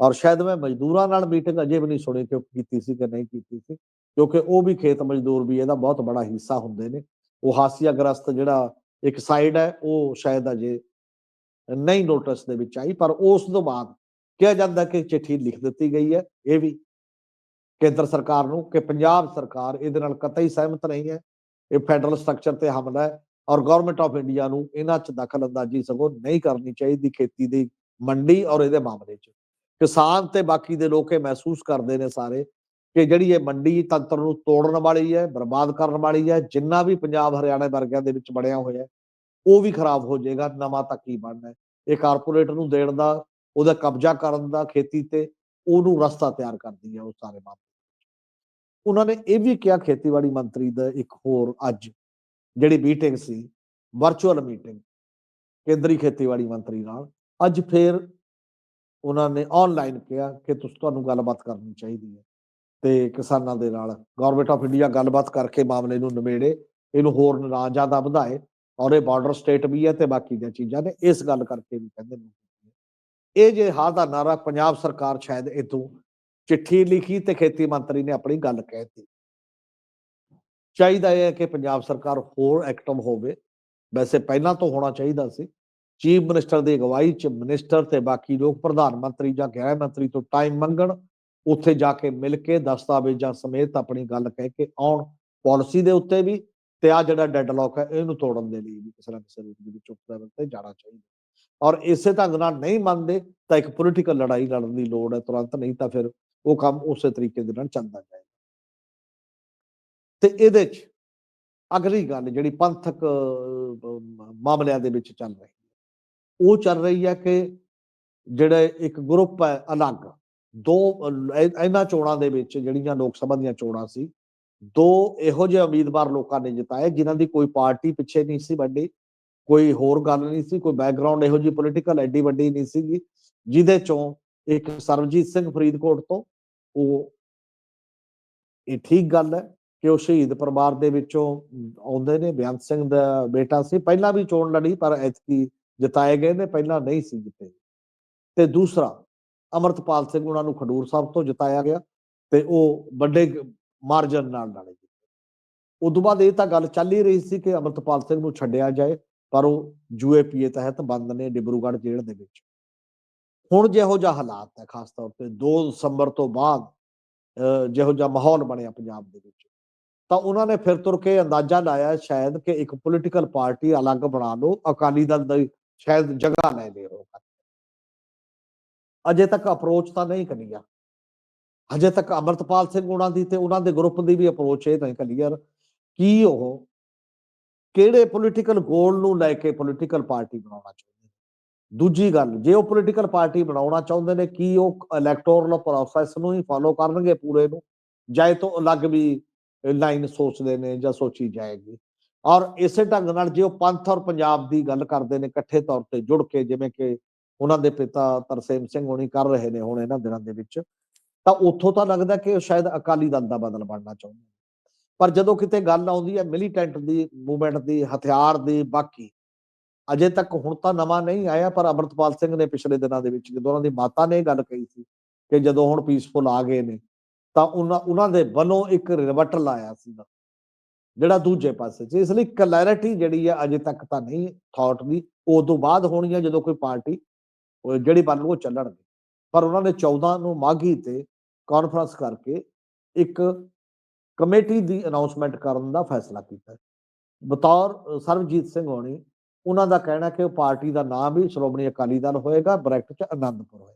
ਔਰ ਸ਼ਾਇਦ ਮੈਂ ਮਜ਼ਦੂਰਾਂ ਨਾਲ ਮੀਟਿੰਗ ਅਜੇ ਵੀ ਨਹੀਂ ਸੁਣੀ ਕਿ ਕੀਤੀ ਸੀ ਕਿ ਨਹੀਂ ਕੀਤੀ ਸੀ, ਕਿਉਂਕਿ ਉਹ ਵੀ ਖੇਤ ਮਜ਼ਦੂਰ ਵੀ, ਇਹਦਾ ਬਹੁਤ ਬੜਾ ਹਿੱਸਾ ਹੁੰਦੇ ਨੇ। ਉਹ ਹਾਸੀਆਗ੍ਰਸਤ ਜਿਹੜਾ ਇੱਕ ਸਾਈਡ ਹੈ, ਉਹ ਸ਼ਾਇਦ ਅਜੇ ਨਹੀਂ ਨੋਟਿਸ ਦੇ ਵਿੱਚ ਆਈ, ਪਰ ਉਸ ਤੋਂ ਬਾਅਦ ਕਿਹਾ ਜਾਂਦਾ ਕਿ ਚਿੱਠੀ ਲਿਖ ਦਿੱਤੀ ਗਈ ਹੈ, ਇਹ ਵੀ ਕੇਂਦਰ ਸਰਕਾਰ ਨੂੰ ਕਿ ਪੰਜਾਬ ਸਰਕਾਰ ਇਹਦੇ ਨਾਲ ਕਤਈ ਸਹਿਮਤ ਨਹੀਂ ਹੈ, ਇਹ ਫੈਡਰਲ ਸਟਰਕਚਰ ਤੇ ਹਮਲਾ ਹੈ ਔਰ ਗਵਰਨਮੈਂਟ ਆਫ ਇੰਡੀਆ ਨੂੰ ਇਹਨਾਂ 'ਚ ਦਖਲ ਅੰਦਾਜ਼ੀ ਸਗੋਂ ਨਹੀਂ ਕਰਨੀ ਚਾਹੀਦੀ ਖੇਤੀ ਦੀ ਮੰਡੀ ਔਰ ਇਹਦੇ ਮਾਮਲੇ 'ਚ। ਕਿਸਾਨ ਤੇ ਬਾਕੀ ਦੇ ਲੋਕ ਇਹ ਮਹਿਸੂਸ ਕਰਦੇ ਨੇ ਸਾਰੇ ਕਿ ਜਿਹੜੀ ਇਹ ਮੰਡੀ ਤੰਤਰ ਨੂੰ ਤੋੜਨ ਵਾਲੀ ਹੈ, ਬਰਬਾਦ ਕਰਨ ਵਾਲੀ ਹੈ, ਜਿੰਨਾ ਵੀ ਪੰਜਾਬ ਹਰਿਆਣਾ ਵਰਗਿਆਂ ਦੇ ਵਿੱਚ ਬਣਿਆ ਹੋਇਆ ਉਹ ਵੀ ਖਰਾਬ ਹੋ ਜਾਏਗਾ, ਨਵਾਂ ਤਾਂ ਕੀ ਬਣਨਾ ਇਹ ਕਾਰਪੋਰੇਟ ਨੂੰ ਦੇਣ ਦਾ, ਉਹਦਾ ਕਬਜ਼ਾ ਕਰਨ ਦਾ ਖੇਤੀ ਤੇ ਉਹਨੂੰ ਰਸਤਾ ਤਿਆਰ ਕਰਦੀ ਹੈ ਉਹ ਸਾਰੇ ਮਾਮਲੇ। ਉਹਨਾਂ ਨੇ ਇਹ ਵੀ ਕਿਹਾ, ਖੇਤੀਬਾੜੀ ਮੰਤਰੀ ਦਾ ਇੱਕ ਹੋਰ ਅੱਜ ਜਿਹੜੀ ਮੀਟਿੰਗ ਸੀ, ਵਰਚੁਅਲ ਮੀਟਿੰਗ, ਕੇਂਦਰੀ ਖੇਤੀਬਾੜੀ ਮੰਤਰੀ ਨਾਲ, ਅੱਜ ਫੇਰ ਉਹਨਾਂ ਨੇ ਆਨਲਾਈਨ ਕਿਹਾ ਕਿ ਤੁਸੀਂ, ਤੁਹਾਨੂੰ ਗੱਲਬਾਤ ਕਰਨੀ ਚਾਹੀਦੀ ਹੈ ਤੇ ਕਿਸਾਨਾਂ ਦੇ ਨਾਲ ਗਵਰਨਮੈਂਟ ਆਫ ਇੰਡੀਆ ਗੱਲਬਾਤ ਕਰਕੇ ਮਾਮਲੇ ਨੂੰ ਨਿਬੇੜੇ, ਇਹਨੂੰ ਹੋਰ ਨਾ ਦਾ ਵਧਾਏ। ਔਰ ਇਹ ਬਾਰਡਰ ਸਟੇਟ ਵੀ ਹੈ ਤੇ ਬਾਕੀ ਦੀਆਂ ਚੀਜ਼ਾਂ ਨੇ, ਇਸ ਗੱਲ ਕਰਕੇ ਵੀ ਕਹਿੰਦੇ ਨੇ ਇਹ ਜੇ ਹਾਂ ਦਾ ਨਾਰਾ ਪੰਜਾਬ ਸਰਕਾਰ ਸ਼ਾਇਦ ਇਥੋਂ ਚਿੱਠੀ ਲਿਖੀ ਤੇ ਖੇਤੀ ਮੰਤਰੀ ਨੇ ਆਪਣੀ ਗੱਲ ਕਹਿਤੀ ਚਾਹੀਦਾ ਹੈ ਕਿ ਪੰਜਾਬ ਸਰਕਾਰ ਹੋਰ ਐਕਟਿਵ ਹੋਵੇ। ਵੈਸੇ ਪਹਿਲਾਂ ਤੋਂ ਹੋਣਾ ਚਾਹੀਦਾ ਸੀ। ਚੀਫ ਮਿਨਿਸਟਰ ਦੀ ਅਗਵਾਈ ਚ ਮਿਨਿਸਟਰ ਤੇ ਬਾਕੀ ਲੋਕ, ਪ੍ਰਧਾਨ ਮੰਤਰੀ ਜਾਂ ਗ੍ਰਹਿ ਮੰਤਰੀ ਤੋਂ ਟਾਈਮ ਮੰਗਣ, ਉੱਥੇ ਜਾ ਕੇ ਮਿਲ ਕੇ ਦਸਤਾਵੇਜ਼ਾਂ ਸਮੇਤ ਆਪਣੀ ਗੱਲ ਕਹਿ ਕੇ ਆਉਣ। ਪਾਲਿਸੀ ਦੇ ਉੱਤੇ ਵੀ ਤੇ ਆ ਜਿਹੜਾ ਡੈਡਲੌਕ ਹੈ, ਇਹਨੂੰ ਤੋੜਨ ਦੇ ਲਈ ਵੀ ਕਿਸੇ ਨਾ ਕਿਸੇ ਰੂਪ ਦੇ ਵਿੱਚ ਉੱਪਰ ਲੈਵਲ ਤੇ ਜਾਣਾ ਚਾਹੀਦਾ। ਔਰ ਇਸੇ ਢੰਗ ਨਾਲ ਨਹੀਂ ਮੰਨਦੇ, ਤਾਂ ਇੱਕ ਪੋਲੀਟੀਕਲ ਲੜਾਈ ਲੜਨ ਦੀ ਲੋੜ ਹੈ ਤੁਰੰਤ, ਨਹੀਂ ਤਾਂ ਫਿਰ ਉਹ ਕੰਮ ਉਸੇ ਤਰੀਕੇ ਦੇ ਨਾਲ ਚੱਲਦਾ ਜਾਏਗਾ। ਤੇ ਇਹਦੇ ਚ ਅਗਲੀ ਗੱਲ ਜਿਹੜੀ ਪੰਥਕ ਮਾਮਲਿਆਂ ਦੇ ਵਿੱਚ ਚੱਲ ਰਹੀ ਹੈ। ਉਹ ਚੱਲ ਰਹੀ ਹੈ ਕਿ ਜਿਹੜਾ ਇੱਕ ਗਰੁੱਪ ਹੈ ਅਲੱਗ, ਦੋ ਇਹਨਾਂ ਚੋਣਾਂ ਦੇ ਵਿੱਚ ਜਿਹੜੀਆਂ ਲੋਕ ਸਭਾ ਦੀਆਂ ਚੋਣਾਂ ਸੀ ਦੋ ਇਹੋ ਜਿਹੇ ਉਮੀਦਵਾਰ ਲੋਕਾਂ ਨੇ ਜਿਤਾਏ, ਜਿਨ੍ਹਾਂ ਦੀ ਕੋਈ ਪਾਰਟੀ ਪਿੱਛੇ ਨਹੀਂ ਸੀ ਵੱਡੀ, ਕੋਈ ਹੋਰ ਗੱਲ ਨਹੀਂ ਸੀ, ਕੋਈ ਬੈਕਗ੍ਰਾਉਂਡ ਇਹੋ ਜਿਹੀ ਪੋਲੀਟੀਕਲ ਐਡੀ ਵੱਡੀ ਨਹੀਂ ਸੀਗੀ, ਜਿਹਦੇ ਚੋਂ ਇੱਕ ਸਰਵਜੀਤ ਸਿੰਘ ਫਰੀਦਕੋਟ ਤੋਂ, ਉਹ ਇਹ ਠੀਕ ਗੱਲ ਹੈ ਕਿ ਉਹ ਸ਼ਹੀਦ ਪਰਿਵਾਰ ਦੇ ਵਿੱਚੋਂ ਆਉਂਦੇ ਨੇ ਬਿਆਨ ਸਿੰਘ ਦਾ ਬੇਟਾ ਸੀ, ਪਹਿਲਾਂ ਵੀ ਚੋਣ ਲੜੀ, ਪਰ ਐਤਕੀ ਜਿਤਾਏ ਗਏ ਨੇ, ਪਹਿਲਾਂ ਨਹੀਂ ਸੀ ਜਿੱਤੇ। ਤੇ ਦੂਸਰਾ, ਅਮਰਤਪਾਲ ਸਿੰਘ ਉਹਨਾਂ ਨੂੰ ਖਡੂਰ ਸਾਹਿਬ ਤੋਂ ਜਿਤਾਇਆ ਗਿਆ, ਤੇ ਉਹ ਵੱਡੇ ਮਾਰਜਨ ਨਾਲ ਲੜੇ ਉਦੋਂ ਬਾਅਦ ਇਹ ਤਾਂ ਗੱਲ ਚੱਲ ਹੀ ਰਹੀ ਸੀ ਕਿ ਅਮਰਤਪਾਲ ਸਿੰਘ ਨੂੰ ਛੱਡਿਆ ਜਾਏ, ਪਰ ਉਹ ਯੂਏਪੀਏ ਤਹਿਤ ਬੰਦ ਨੇ ਡਿਬਰੂਗੜ੍ਹ ਜੇਲ੍ਹ ਦੇ ਵਿੱਚ। ਹੁਣ ਜਿਹੋ ਜਿਹਾ ਹਾਲਾਤ ਹੈ ਖਾਸ ਤੌਰ ਤੇ 2 ਦਸੰਬਰ ਤੋਂ ਬਾਅਦ ਜਿਹੋ ਜਿਹਾ ਮਾਹੌਲ ਬਣਿਆ ਪੰਜਾਬ ਦੇ ਵਿੱਚ, ਤਾਂ ਉਹਨਾਂ ਨੇ ਫਿਰ ਤੁਰ ਕੇ ਅੰਦਾਜ਼ਾ ਲਾਇਆ ਸ਼ਾਇਦ ਕਿ ਇੱਕ ਪੋਲੀਟੀਕਲ ਪਾਰਟੀ ਅਲੱਗ ਬਣਾ ਲਓ, ਅਕਾਲੀ ਦਲ ਦੀ ਸ਼ਾਇਦ ਜਗ੍ਹਾ ਲੈ ਲਿਓ। ਅਜੇ ਤੱਕ ਅਪਰੋਚ ਤਾਂ ਨਹੀਂ ਕਲੀਅਰ ਹਜੇ ਤੱਕ ਅਮਰਤਪਾਲ ਸਿੰਘ ਉਹਨਾਂ ਦੀ ਤੇ ਉਹਨਾਂ ਦੇ ਗਰੁੱਪ ਦੀ ਵੀ ਅਪਰੋਚ ਇਹ ਨਹੀਂ ਕਲੀਅਰ ਕੀ ਉਹ ਕਿਹੜੇ ਪੋਲੀਟੀਕਲ ਗੋਲ ਨੂੰ ਲੈ ਕੇ ਪੋਲੀਟੀਕਲ ਪਾਰਟੀ ਬਣਾਉਣਾ ਚਾਹੁੰਦੇ ਨੇ? ਦੂਜੀ ਗੱਲ, ਜੇ ਉਹ ਪੋਲੀਟੀਕਲ ਪਾਰਟੀ ਬਣਾਉਣਾ ਚਾਹੁੰਦੇ ਨੇ, ਕੀ ਉਹ ਇਲੈਕਟੋਰਲ ਪ੍ਰੋਸੈਸ ਨੂੰ ਹੀ ਫਾਲੋ ਕਰਨਗੇ ਪੂਰੇ ਨੂੰ? ਜਾਂ ਤੋਂ ਅਲੱਗ ਵੀ ਲਾਈਨ ਸੋਚਦੇ ਨੇ ਜਾਂ ਸੋਚੀ ਜਾਏਗੀ। ਔਰ ਇਸੇ ਢੰਗ ਨਾਲ ਜੇ ਉਹ ਪੰਥ ਔਰ ਪੰਜਾਬ ਦੀ ਗੱਲ ਕਰਦੇ ਨੇ, ਇਕੱਠੇ ਤੌਰ ਤੇ ਜੁੜ ਕੇ ਜਿਵੇਂ ਕਿ ਉਹਨਾਂ ਦੇ ਪਿਤਾ ਤਰਸੇਮ ਸਿੰਘ ਹੋਣੀ ਕਰ ਰਹੇ ਨੇ ਹੁਣ ਇਹਨਾਂ ਦਿਨਾਂ ਦੇ ਵਿੱਚ ਤਾਂ ਉੱਥੋਂ ਤਾਂ ਲੱਗਦਾ ਕਿ ਸ਼ਾਇਦ ਅਕਾਲੀ ਦਲ ਦਾ ਬਦਲ ਬਣਨਾ ਚਾਹੁੰਦੇ ਪਰ ਜਦੋਂ ਕਿਤੇ ਗੱਲ ਆਉਂਦੀ ਹੈ ਮਿਲੀਟੈਂਟ ਦੀ ਮੂਵਮੈਂਟ ਦੀ, ਹਥਿਆਰ ਦੀ, ਬਾਕੀ, ਅਜੇ ਤੱਕ ਹੁਣ ਤਾਂ ਨਵਾਂ ਨਹੀਂ ਆਇਆ, ਪਰ ਅਮਰਤਪਾਲ ਸਿੰਘ ਨੇ ਪਿਛਲੇ ਦਿਨਾਂ ਦੇ ਵਿੱਚ ਜਦੋਂ ਉਹਨਾਂ ਦੀ ਮਾਤਾ ਨੇ ਗੱਲ ਕਹੀ ਸੀ ਕਿ ਜਦੋਂ ਹੁਣ ਪੀਸਫੁਲ ਆ ਗਏ ਨੇ, ਤਾਂ ਉਹਨਾਂ ਉਹਨਾਂ ਦੇ ਵੱਲੋਂ ਇੱਕ ਰਿਵਟਲ ਆਇਆ ਸੀਗਾ, ਜਿਹੜਾ ਦੂਜੇ ਪਾਸੇ ਸੀ। ਇਸ ਲਈ ਕਲੈਰਿਟੀ ਜਿਹੜੀ ਹੈ ਅਜੇ ਤੱਕ ਤਾਂ ਨਹੀਂ ਥਾਟ ਦੀ ਉਸ ਤੋਂ ਬਾਅਦ ਹੋਣੀ ਹੈ ਜਦੋਂ ਕੋਈ ਪਾਰਟੀ ਜਿਹੜੀ ਬਣ ਉਹ ਚੱਲਣਗੇ। ਪਰ ਉਹਨਾਂ ਨੇ 14 ਨੂੰ ਮਾਗੀ ਤੇ ਕਾਨਫਰੰਸ ਕਰਕੇ ਇੱਕ ਕਮੇਟੀ ਦੀ ਅਨਾਉਂਸਮੈਂਟ ਕਰਨ ਦਾ ਫੈਸਲਾ ਕੀਤਾ। ਬਤੌਰ ਸਰਵਜੀਤ ਸਿੰਘ ਹੋਣੀ, ਉਹਨਾਂ ਦਾ ਕਹਿਣਾ ਕਿ ਉਹ ਪਾਰਟੀ ਦਾ ਨਾਮ ਵੀ ਸ਼੍ਰੋਮਣੀ ਅਕਾਲੀ ਦਲ ਹੋਏਗਾ, ਬ੍ਰੈਕਟ ਚ ਆਨੰਦਪੁਰ ਹੋਏਗਾ।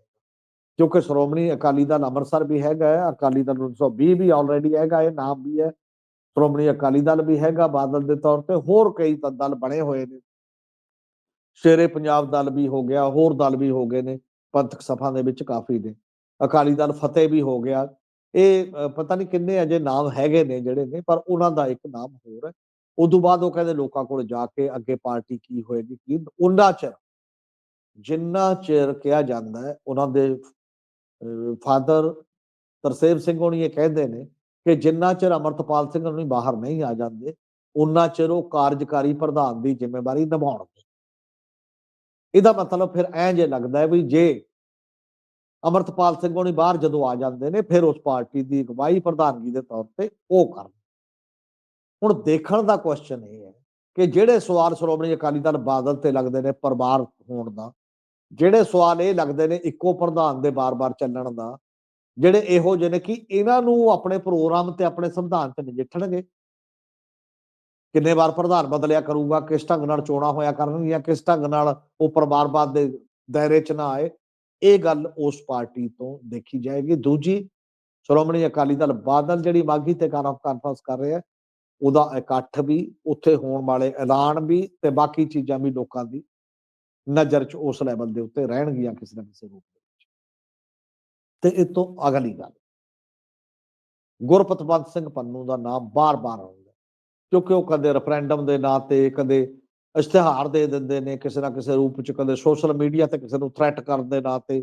ਕਿਉਂਕਿ ਸ਼੍ਰੋਮਣੀ ਅਕਾਲੀ ਦਲ ਅੰਮ੍ਰਿਤਸਰ ਵੀ ਹੈਗਾ ਹੈ, ਅਕਾਲੀ ਦਲ 1920 ਵੀ ਆਲਰੇਡੀ ਹੈਗਾ, ਇਹ ਨਾਮ ਵੀ ਹੈ। ਸ਼੍ਰੋਮਣੀ ਅਕਾਲੀ ਦਲ ਵੀ ਹੈਗਾ ਬਾਦਲ ਦੇ ਤੌਰ ਤੇ, ਹੋਰ ਕਈ ਦਲ ਬਣੇ ਹੋਏ ਨੇ। ਸ਼ੇਰੇ ਪੰਜਾਬ ਦਲ ਵੀ ਹੋ ਗਿਆ, ਹੋਰ ਦਲ ਵੀ ਹੋ ਗਏ ਨੇ, ਪੰਥਕ ਸਭਾ ਦੇ ਵਿੱਚ ਕਾਫੀ ਨੇ। ਅਕਾਲੀ ਦਲ ਫਤਿਹ ਵੀ ਹੋ ਗਿਆ। ਇਹ ਪਤਾ ਨਹੀਂ ਕਿੰਨੇ ਅਜੇ ਨਾਮ ਹੈਗੇ ਨੇ ਜਿਹੜੇ ਨੇ, ਪਰ ਉਹਨਾਂ ਦਾ ਇੱਕ ਨਾਮ ਹੋਰ ਹੈ। ਉਦੋਂ ਬਾਅਦ ਉਹ ਕਹਿੰਦੇ ਲੋਕਾਂ ਕੋਲ ਜਾ ਕੇ ਅੱਗੇ ਪਾਰਟੀ ਕੀ ਹੋਏਗੀ, ਕੀ ਉਹਨਾਂ ਚ ਜਿੰਨਾ ਚਿਰ ਕਿਹਾ ਜਾਂਦਾ ਹੈ, ਉਹਨਾਂ ਦੇ ਫਾਦਰ ਤਰਸੇਮ ਸਿੰਘ ਹੋਣੀ ਇਹ ਕਹਿੰਦੇ ਨੇ ਕਿ ਜਿੰਨਾ ਚਿਰ ਅਮਰਤਪਾਲ ਸਿੰਘ ਨੂੰ ਬਾਹਰ ਨਹੀਂ ਆ ਜਾਂਦੇ ਉਹਨਾਂ ਚਿਰ ਉਹ ਕਾਰਜਕਾਰੀ ਪ੍ਰਧਾਨ ਦੀ ਜ਼ਿੰਮੇਵਾਰੀ ਨਿਭਾਉਣਗੇ। ਇਹਦਾ ਮਤਲਬ ਫਿਰ ਐਂ ਜੇ ਲੱਗਦਾ ਹੈ ਵੀ ਜੇ ਅਮਰਤਪਾਲ ਸਿੰਘ ਹੋਣੀ ਬਾਹਰ ਜਦੋਂ ਆ ਜਾਂਦੇ ਨੇ, ਫਿਰ ਉਸ ਪਾਰਟੀ ਦੀ ਅਗਵਾਈ ਪ੍ਰਧਾਨਗੀ ਦੇ ਤੌਰ ਤੇ ਉਹ ਕਰਨ ਹੁਣ ਦੇਖਣ ਦਾ ਕੁਐਸਚਨ ਇਹ ਹੈ ਕਿ ਜਿਹੜੇ ਸਵਾਲ ਸ਼੍ਰੋਮਣੀ ਅਕਾਲੀ ਦਲ ਬਾਦਲ ਤੇ ਲੱਗਦੇ ਨੇ ਪਰਿਵਾਰ ਹੋਣ ਦਾ, ਜਿਹੜੇ ਸਵਾਲ ਇਹ ਲੱਗਦੇ ਨੇ ਇੱਕੋ ਪ੍ਰਧਾਨ ਦੇ ਬਾਰ-ਬਾਰ ਚੱਲਣ ਦਾ, ਜਿਹੜੇ ਇਹੋ ਜਿਹੇ ਨੇ ਕਿ ਇਹਨਾਂ ਨੂੰ ਆਪਣੇ ਪ੍ਰੋਗਰਾਮ ਤੇ ਆਪਣੇ ਸੰਵਿਧਾਨ ਤੇ ਨਜਿੱਠਣਗੇ। ਕਿੰਨੇ ਵਾਰ ਪ੍ਰਧਾਨ ਬਦਲਿਆ ਕਰੂਗਾ, ਕਿਸ ਢੰਗ ਨਾਲ ਚੋਣਾ ਹੋਇਆ ਕਰਨਗੀਆਂ, ਕਿਸ ਢੰਗ ਨਾਲ ਉਹ ਪਰਿਵਾਰਵਾਦ ਦੇ ਦਾਇਰੇ 'ਚ ਨਾ ਆਏ ਇਹ ਗੱਲ ਉਸ ਪਾਰਟੀ ਤੋਂ ਦੇਖੀ ਜਾਏਗੀ। ਦੂਜੀ, ਸ਼੍ਰੋਮਣੀ ਅਕਾਲੀ ਦਲ ਬਾਦਲ ਜਿਹੜੀ ਮਾਗੀ ਤੇ ਕਾਨਫਰੰਸ ਕਰ ਰਿਹਾ, ਉਹਦਾ ਇਕੱਠ ਵੀ, ਉੱਥੇ ਹੋਣ ਵਾਲੇ ਐਲਾਨ ਵੀ ਤੇ ਬਾਕੀ ਚੀਜ਼ਾਂ ਵੀ ਲੋਕਾਂ ਦੀ ਨਜ਼ਰ 'ਚ ਉਸ ਲੈਵਲ ਦੇ ਉੱਤੇ ਰਹਿਣਗੀਆਂ ਕਿਸੇ ਨਾ ਕਿਸੇ ਰੂਪ ਤੇ ਇਹ ਤੋਂ ਅਗਲੀ ਗੱਲ। ਗੁਰਪਤਵੰਤ ਸਿੰਘ ਪੰਨੂ ਦਾ ਨਾਮ ਬਾਰ-ਬਾਰ ਆਉਂਦਾ, ਕਿਉਂਕਿ ਉਹ ਕਦੇ ਰੈਫਰੈਂਡਮ ਦੇ ਨਾਂ ਤੇ, ਕਦੇ ਇਸ਼ਤਿਹਾਰ ਦੇ ਦਿੰਦੇ ਨੇ, ਕਿਸੇ ਨਾ ਕਿਸੇ ਰੂਪ ਚ ਕਦੇ ਸੋਸ਼ਲ ਮੀਡੀਆ ਤੇ ਕਿਸੇ ਨੂੰ ਥ੍ਰੈਟ ਕਰਨ ਦੇ ਨਾਂ ਤੇ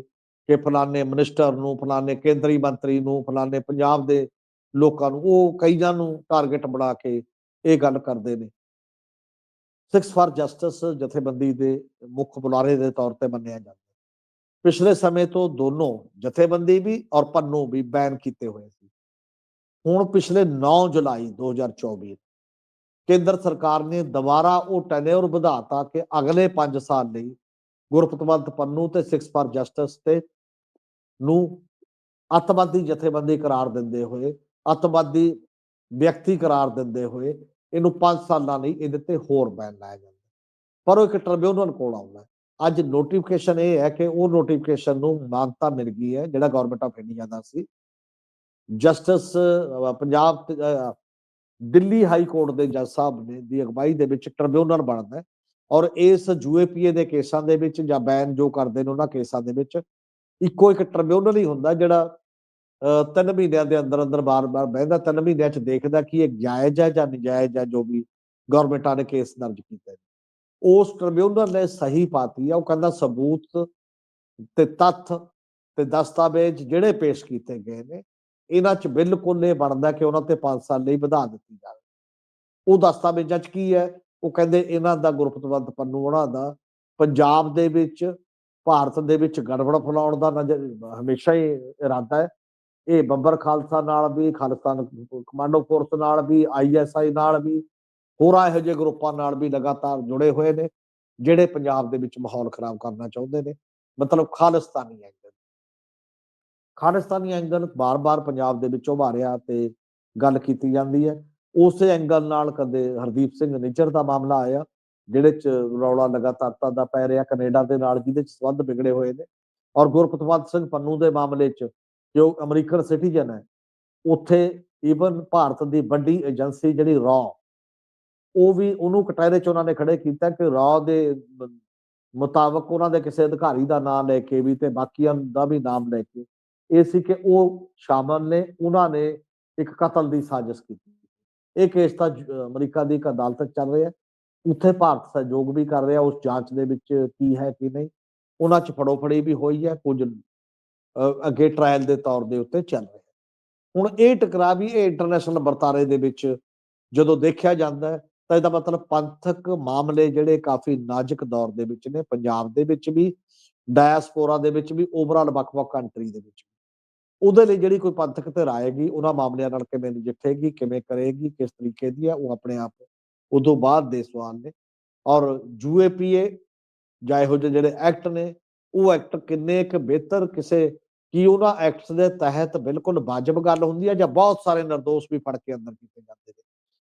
ਕਿ ਫਲਾਣੇ ਮਿਨਿਸਟਰ ਨੂੰ, ਫਲਾਣੇ ਕੇਂਦਰੀ ਮੰਤਰੀ ਨੂੰ, ਫਲਾਣੇ ਪੰਜਾਬ ਦੇ ਲੋਕਾਂ ਨੂੰ, ਉਹ ਕਈਆਂ ਨੂੰ ਟਾਰਗੇਟ ਬਣਾ ਕੇ ਇਹ ਗੱਲ ਕਰਦੇ ਨੇ। ਸਿਕਸ ਫਾਰ ਜਸਟਿਸ ਜਥੇਬੰਦੀ ਦੇ ਮੁੱਖ ਬੁਲਾਰੇ ਦੇ ਤੌਰ ਤੇ ਮੰਨਿਆ ਜਾਂਦਾ ਪਿਛਲੇ ਸਮੇਂ ਤੋਂ ਦੋਨੋਂ ਜਥੇਬੰਦੀ ਵੀ ਔਰ ਪੰਨੂ ਵੀ ਬੈਨ ਕੀਤੇ ਹੋਏ ਸੀ। ਹੁਣ ਪਿਛਲੇ 9 ਜੁਲਾਈ 2024 ਕੇਂਦਰ ਸਰਕਾਰ ਨੇ ਦੁਬਾਰਾ ਉਹ ਟੈਨਿਓਰ ਵਧਾਤਾ ਕਿ ਅਗਲੇ 5 ਸਾਲ ਲਈ ਗੁਰਪਤਵੰਤ ਪੰਨੂ ਤੇ ਸਿਕਸ ਫਾਰ ਜਸਟਿਸ ਤੇ ਨੂੰ ਅੱਤਵਾਦੀ ਜਥੇਬੰਦੀ ਕਰਾਰ ਦਿੰਦੇ ਹੋਏ, ਅੱਤਵਾਦੀ ਵਿਅਕਤੀ ਕਰਾਰ ਦਿੰਦੇ ਹੋਏ ਇਹਨੂੰ 5 ਸਾਲਾਂ ਲਈ ਇਹਦੇ ਤੇ ਹੋਰ ਬੈਨ ਲਾਇਆ ਜਾਂਦਾ। ਪਰ ਉਹ ਇੱਕ ਟ੍ਰਿਬਿਊਨਲ ਕੋਲ ਆਉਂਦਾ। ਅੱਜ ਨੋਟੀਫਿਕੇਸ਼ਨ ਇਹ ਹੈ ਕਿ ਉਹ ਨੋਟੀਫਿਕੇਸ਼ਨ ਨੂੰ ਮਾਨਤਾ ਮਿਲ ਗਈ ਹੈ, ਜਿਹੜਾ ਗਵਰਨਮੈਂਟ ਆਫ ਇੰਡੀਆ ਦਾ ਸੀ। Justice Punjab Delhi high court ਦੇ ਜੱਜ ਸਾਹਿਬ ਨੇ ਦੀ ਅਗਵਾਈ ਦੇ ਵਿੱਚ ਟ੍ਰਿਬਿਊਨਲ ਬਣਦਾ ਔਰ ਇਸ ਯੂਏਪੀਏ ਦੇ ਕੇਸਾਂ ਦੇ ਵਿੱਚ ਜਾਂ ਬੈਨ ਜੋ ਕਰਦੇ ਨੇ ਉਹਨਾਂ ਕੇਸਾਂ ਦੇ ਵਿੱਚ ਇੱਕੋ ਇੱਕ ਟ੍ਰਿਬਿਊਨਲ ਹੀ ਹੁੰਦਾ ਜਿਹੜਾ ਤਿੰਨ ਮਹੀਨਿਆਂ ਦੇ ਅੰਦਰ ਅੰਦਰ ਬਾਰ-ਬਾਰ ਬਹਿੰਦਾ, ਤਿੰਨ ਮਹੀਨਿਆਂ ਚ ਦੇਖਦਾ ਕਿ ਇਹ ਜਾਇਜ਼ ਹੈ ਜਾਂ ਨਜਾਇਜ਼ ਹੈ ਜੋ ਵੀ ਗਵਰਨਮੈਂਟਾਂ ਨੇ ਕੇਸ ਦਰਜ ਕੀਤਾ ਉਸ ਟ੍ਰਿਬਿਊਨਲ ਨੇ ਸਹੀ ਪਾਤੀ ਆ, ਉਹ ਕਹਿੰਦਾ ਸਬੂਤ ਤੇ ਤੱਥ ਤੇ ਦਸਤਾਵੇਜ਼ ਜਿਹੜੇ ਪੇਸ਼ ਕੀਤੇ ਗਏ ਨੇ ਇਹਨਾਂ ਚ ਬਿਲਕੁਲ ਇਹ ਬਣਦਾ ਕਿ ਉਹਨਾਂ ਤੇ 5 ਸਾਲ ਲਈ ਵਧਾ ਦਿੱਤੀ ਜਾਵੇ। ਉਹ ਦਸਤਾਵੇਜ਼ਾਂ ਚ ਕੀ ਹੈ? ਉਹ ਕਹਿੰਦੇ ਇਹਨਾਂ ਦਾ ਗੁਰਪਤਵੰਤ ਪੰਨੂ ਉਹਨਾਂ ਦਾ ਪੰਜਾਬ ਦੇ ਵਿੱਚ, ਭਾਰਤ ਦੇ ਵਿੱਚ ਗੜਬੜ ਫੈਲਾਉਣ ਦਾ ਨਜ਼ਰ ਹਮੇਸ਼ਾ ਹੀ ਇਰਾਦਾ ਹੈ। ਇਹ ਬੱਬਰ ਖਾਲਸਾ ਨਾਲ ਵੀ ਖਾਲਿਸਤਾਨ ਕਮਾਂਡੋ ਫੋਰਸ ਨਾਲ ਵੀ ਆਈਐਸਆਈ ਨਾਲ ਵੀ, ਹੋਰਾਂ ਇਹੋ ਜਿਹੇ ਗਰੁੱਪਾਂ ਨਾਲ ਵੀ ਲਗਾਤਾਰ ਜੁੜੇ ਹੋਏ ਨੇ, ਜਿਹੜੇ ਪੰਜਾਬ ਦੇ ਵਿੱਚ ਮਾਹੌਲ ਖਰਾਬ ਕਰਨਾ ਚਾਹੁੰਦੇ ਨੇ। ਮਤਲਬ ਖਾਲਿਸਤਾਨੀ ਹੈ। ਖਾਲਿਸਤਾਨੀ ਐਂਗਲ ਬਾਰ-ਬਾਰ ਪੰਜਾਬ ਦੇ ਵਿੱਚ ਉਭਾਰਿਆ ਤੇ ਗੱਲ ਕੀਤੀ ਜਾਂਦੀ ਹੈ। ਉਸੇ ਐਂਗਲ ਨਾਲ ਕਦੇ ਹਰਦੀਪ ਸਿੰਘ ਨਿੱਜਰ ਦਾ ਮਾਮਲਾ ਆਇਆ, ਜਿਹੜੇ ਚ ਰੌਲਾ ਲਗਾਤਾਰ ਦਾ ਪੈ ਰਿਹਾ ਕੈਨੇਡਾ ਦੇ ਨਾਲ, ਜਿਹਦੇ ਚ ਸੰਬੰਧ ਵਿਗੜੇ ਹੋਏ ਨੇ। ਔਰ ਗੁਰਪਤਵੰਤ ਸਿੰਘ ਪੰਨੂ ਦੇ ਮਾਮਲੇ ਚ ਜੋ ਅਮਰੀਕਨ ਸਿਟੀਜ਼ਨ ਹੈ, ਉੱਥੇ ਈਵਨ ਭਾਰਤ ਦੀ ਵੱਡੀ ਏਜੰਸੀ ਜਿਹੜੀ ਰੌ, ਉਹ ਵੀ ਉਹਨੂੰ ਕਟਹਿਰੇ ਚ ਉਹਨਾਂ ਨੇ ਖੜੇ ਕੀਤਾ ਕਿ ਰੌ ਦੇ ਮੁਤਾਬਕ ਉਹਨਾਂ ਦੇ ਕਿਸੇ ਅਧਿਕਾਰੀ ਦਾ ਨਾਮ ਲੈ ਕੇ ਵੀ ਤੇ ਬਾਕੀਆਂ ਦਾ ਵੀ ਨਾਮ ਲੈ ਕੇ ਇਹ ਸੀ ਕਿ ਉਹ ਸ਼ਾਮਲ ਨੇ, ਉਹਨਾਂ ਨੇ ਇੱਕ ਕਤਲ ਦੀ ਸਾਜ਼ਿਸ਼ ਕੀਤੀ। ਇਹ ਕੇਸ ਤਾਂ ਅਮਰੀਕਾ ਦੀ ਇੱਕ ਅਦਾਲਤ ਚੱਲ ਰਿਹਾ ਉੱਥੇ ਭਾਰਤ ਸਹਿਯੋਗ ਵੀ ਕਰ ਰਿਹਾ, ਉਸ ਜਾਂਚ ਦੇ ਵਿੱਚ ਕੀ ਹੈ ਕੀ ਨਹੀਂ, ਉਹਨਾਂ 'ਚ ਫੜੋਫੜੀ ਵੀ ਹੋਈ ਹੈ, ਕੁਝ ਅੱਗੇ ਟ੍ਰਾਇਲ ਦੇ ਤੌਰ ਦੇ ਉੱਤੇ ਚੱਲ ਰਿਹਾ ਹੁਣ ਇਹ ਟਕਰਾਅ ਵੀ ਇਹ ਇੰਟਰਨੈਸ਼ਨਲ ਵਰਤਾਰੇ ਦੇ ਵਿੱਚ ਜਦੋਂ ਦੇਖਿਆ ਜਾਂਦਾ ਤਾਂ ਇਹਦਾ ਮਤਲਬ ਪੰਥਕ ਮਾਮਲੇ ਜਿਹੜੇ ਕਾਫੀ ਨਾਜ਼ੁਕ ਦੌਰ ਦੇ ਵਿੱਚ ਨੇ, ਪੰਜਾਬ ਦੇ ਵਿੱਚ ਵੀ ਡਾਇਸਪੋਰਾ ਦੇ ਵਿੱਚ ਵੀ ਓਵਰਆਲ ਵੱਖ-ਵੱਖ ਕੰਟਰੀ ਦੇ ਵਿੱਚ ਵੀ। ਉਹਦੇ ਲਈ ਜਿਹੜੀ ਕੋਈ ਪੰਥਕ ਧਿਰ ਆਏਗੀ, ਉਹਨਾਂ ਮਾਮਲਿਆਂ ਨਾਲ ਕਿਵੇਂ ਨਜਿੱਠੇਗੀ, ਕਿਵੇਂ ਕਰੇਗੀ, ਕਿਸ ਤਰੀਕੇ ਦੀ ਹੈ, ਉਹ ਆਪਣੇ ਆਪ ਉਦੋਂ ਬਾਅਦ ਦੇ ਸਵਾਲ ਨੇ। ਔਰ ਯੂਏਪੀਏ ਜਾਂ ਇਹੋ ਜਿਹੇ ਜਿਹੜੇ ਐਕਟ ਨੇ, ਉਹ ਐਕਟ ਕਿੰਨੇ ਕੁ ਬਿਹਤਰ, ਕਿਸੇ ਕੀ ਉਹਨਾਂ ਐਕਟਸ ਦੇ ਤਹਿਤ ਬਿਲਕੁਲ ਵਾਜਬ ਗੱਲ ਹੁੰਦੀ ਹੈ, ਜਾਂ ਬਹੁਤ ਸਾਰੇ ਨਿਰਦੋਸ਼ ਵੀ ਫੜ ਕੇ ਅੰਦਰ ਕੀਤੇ ਜਾਂਦੇ ਨੇ।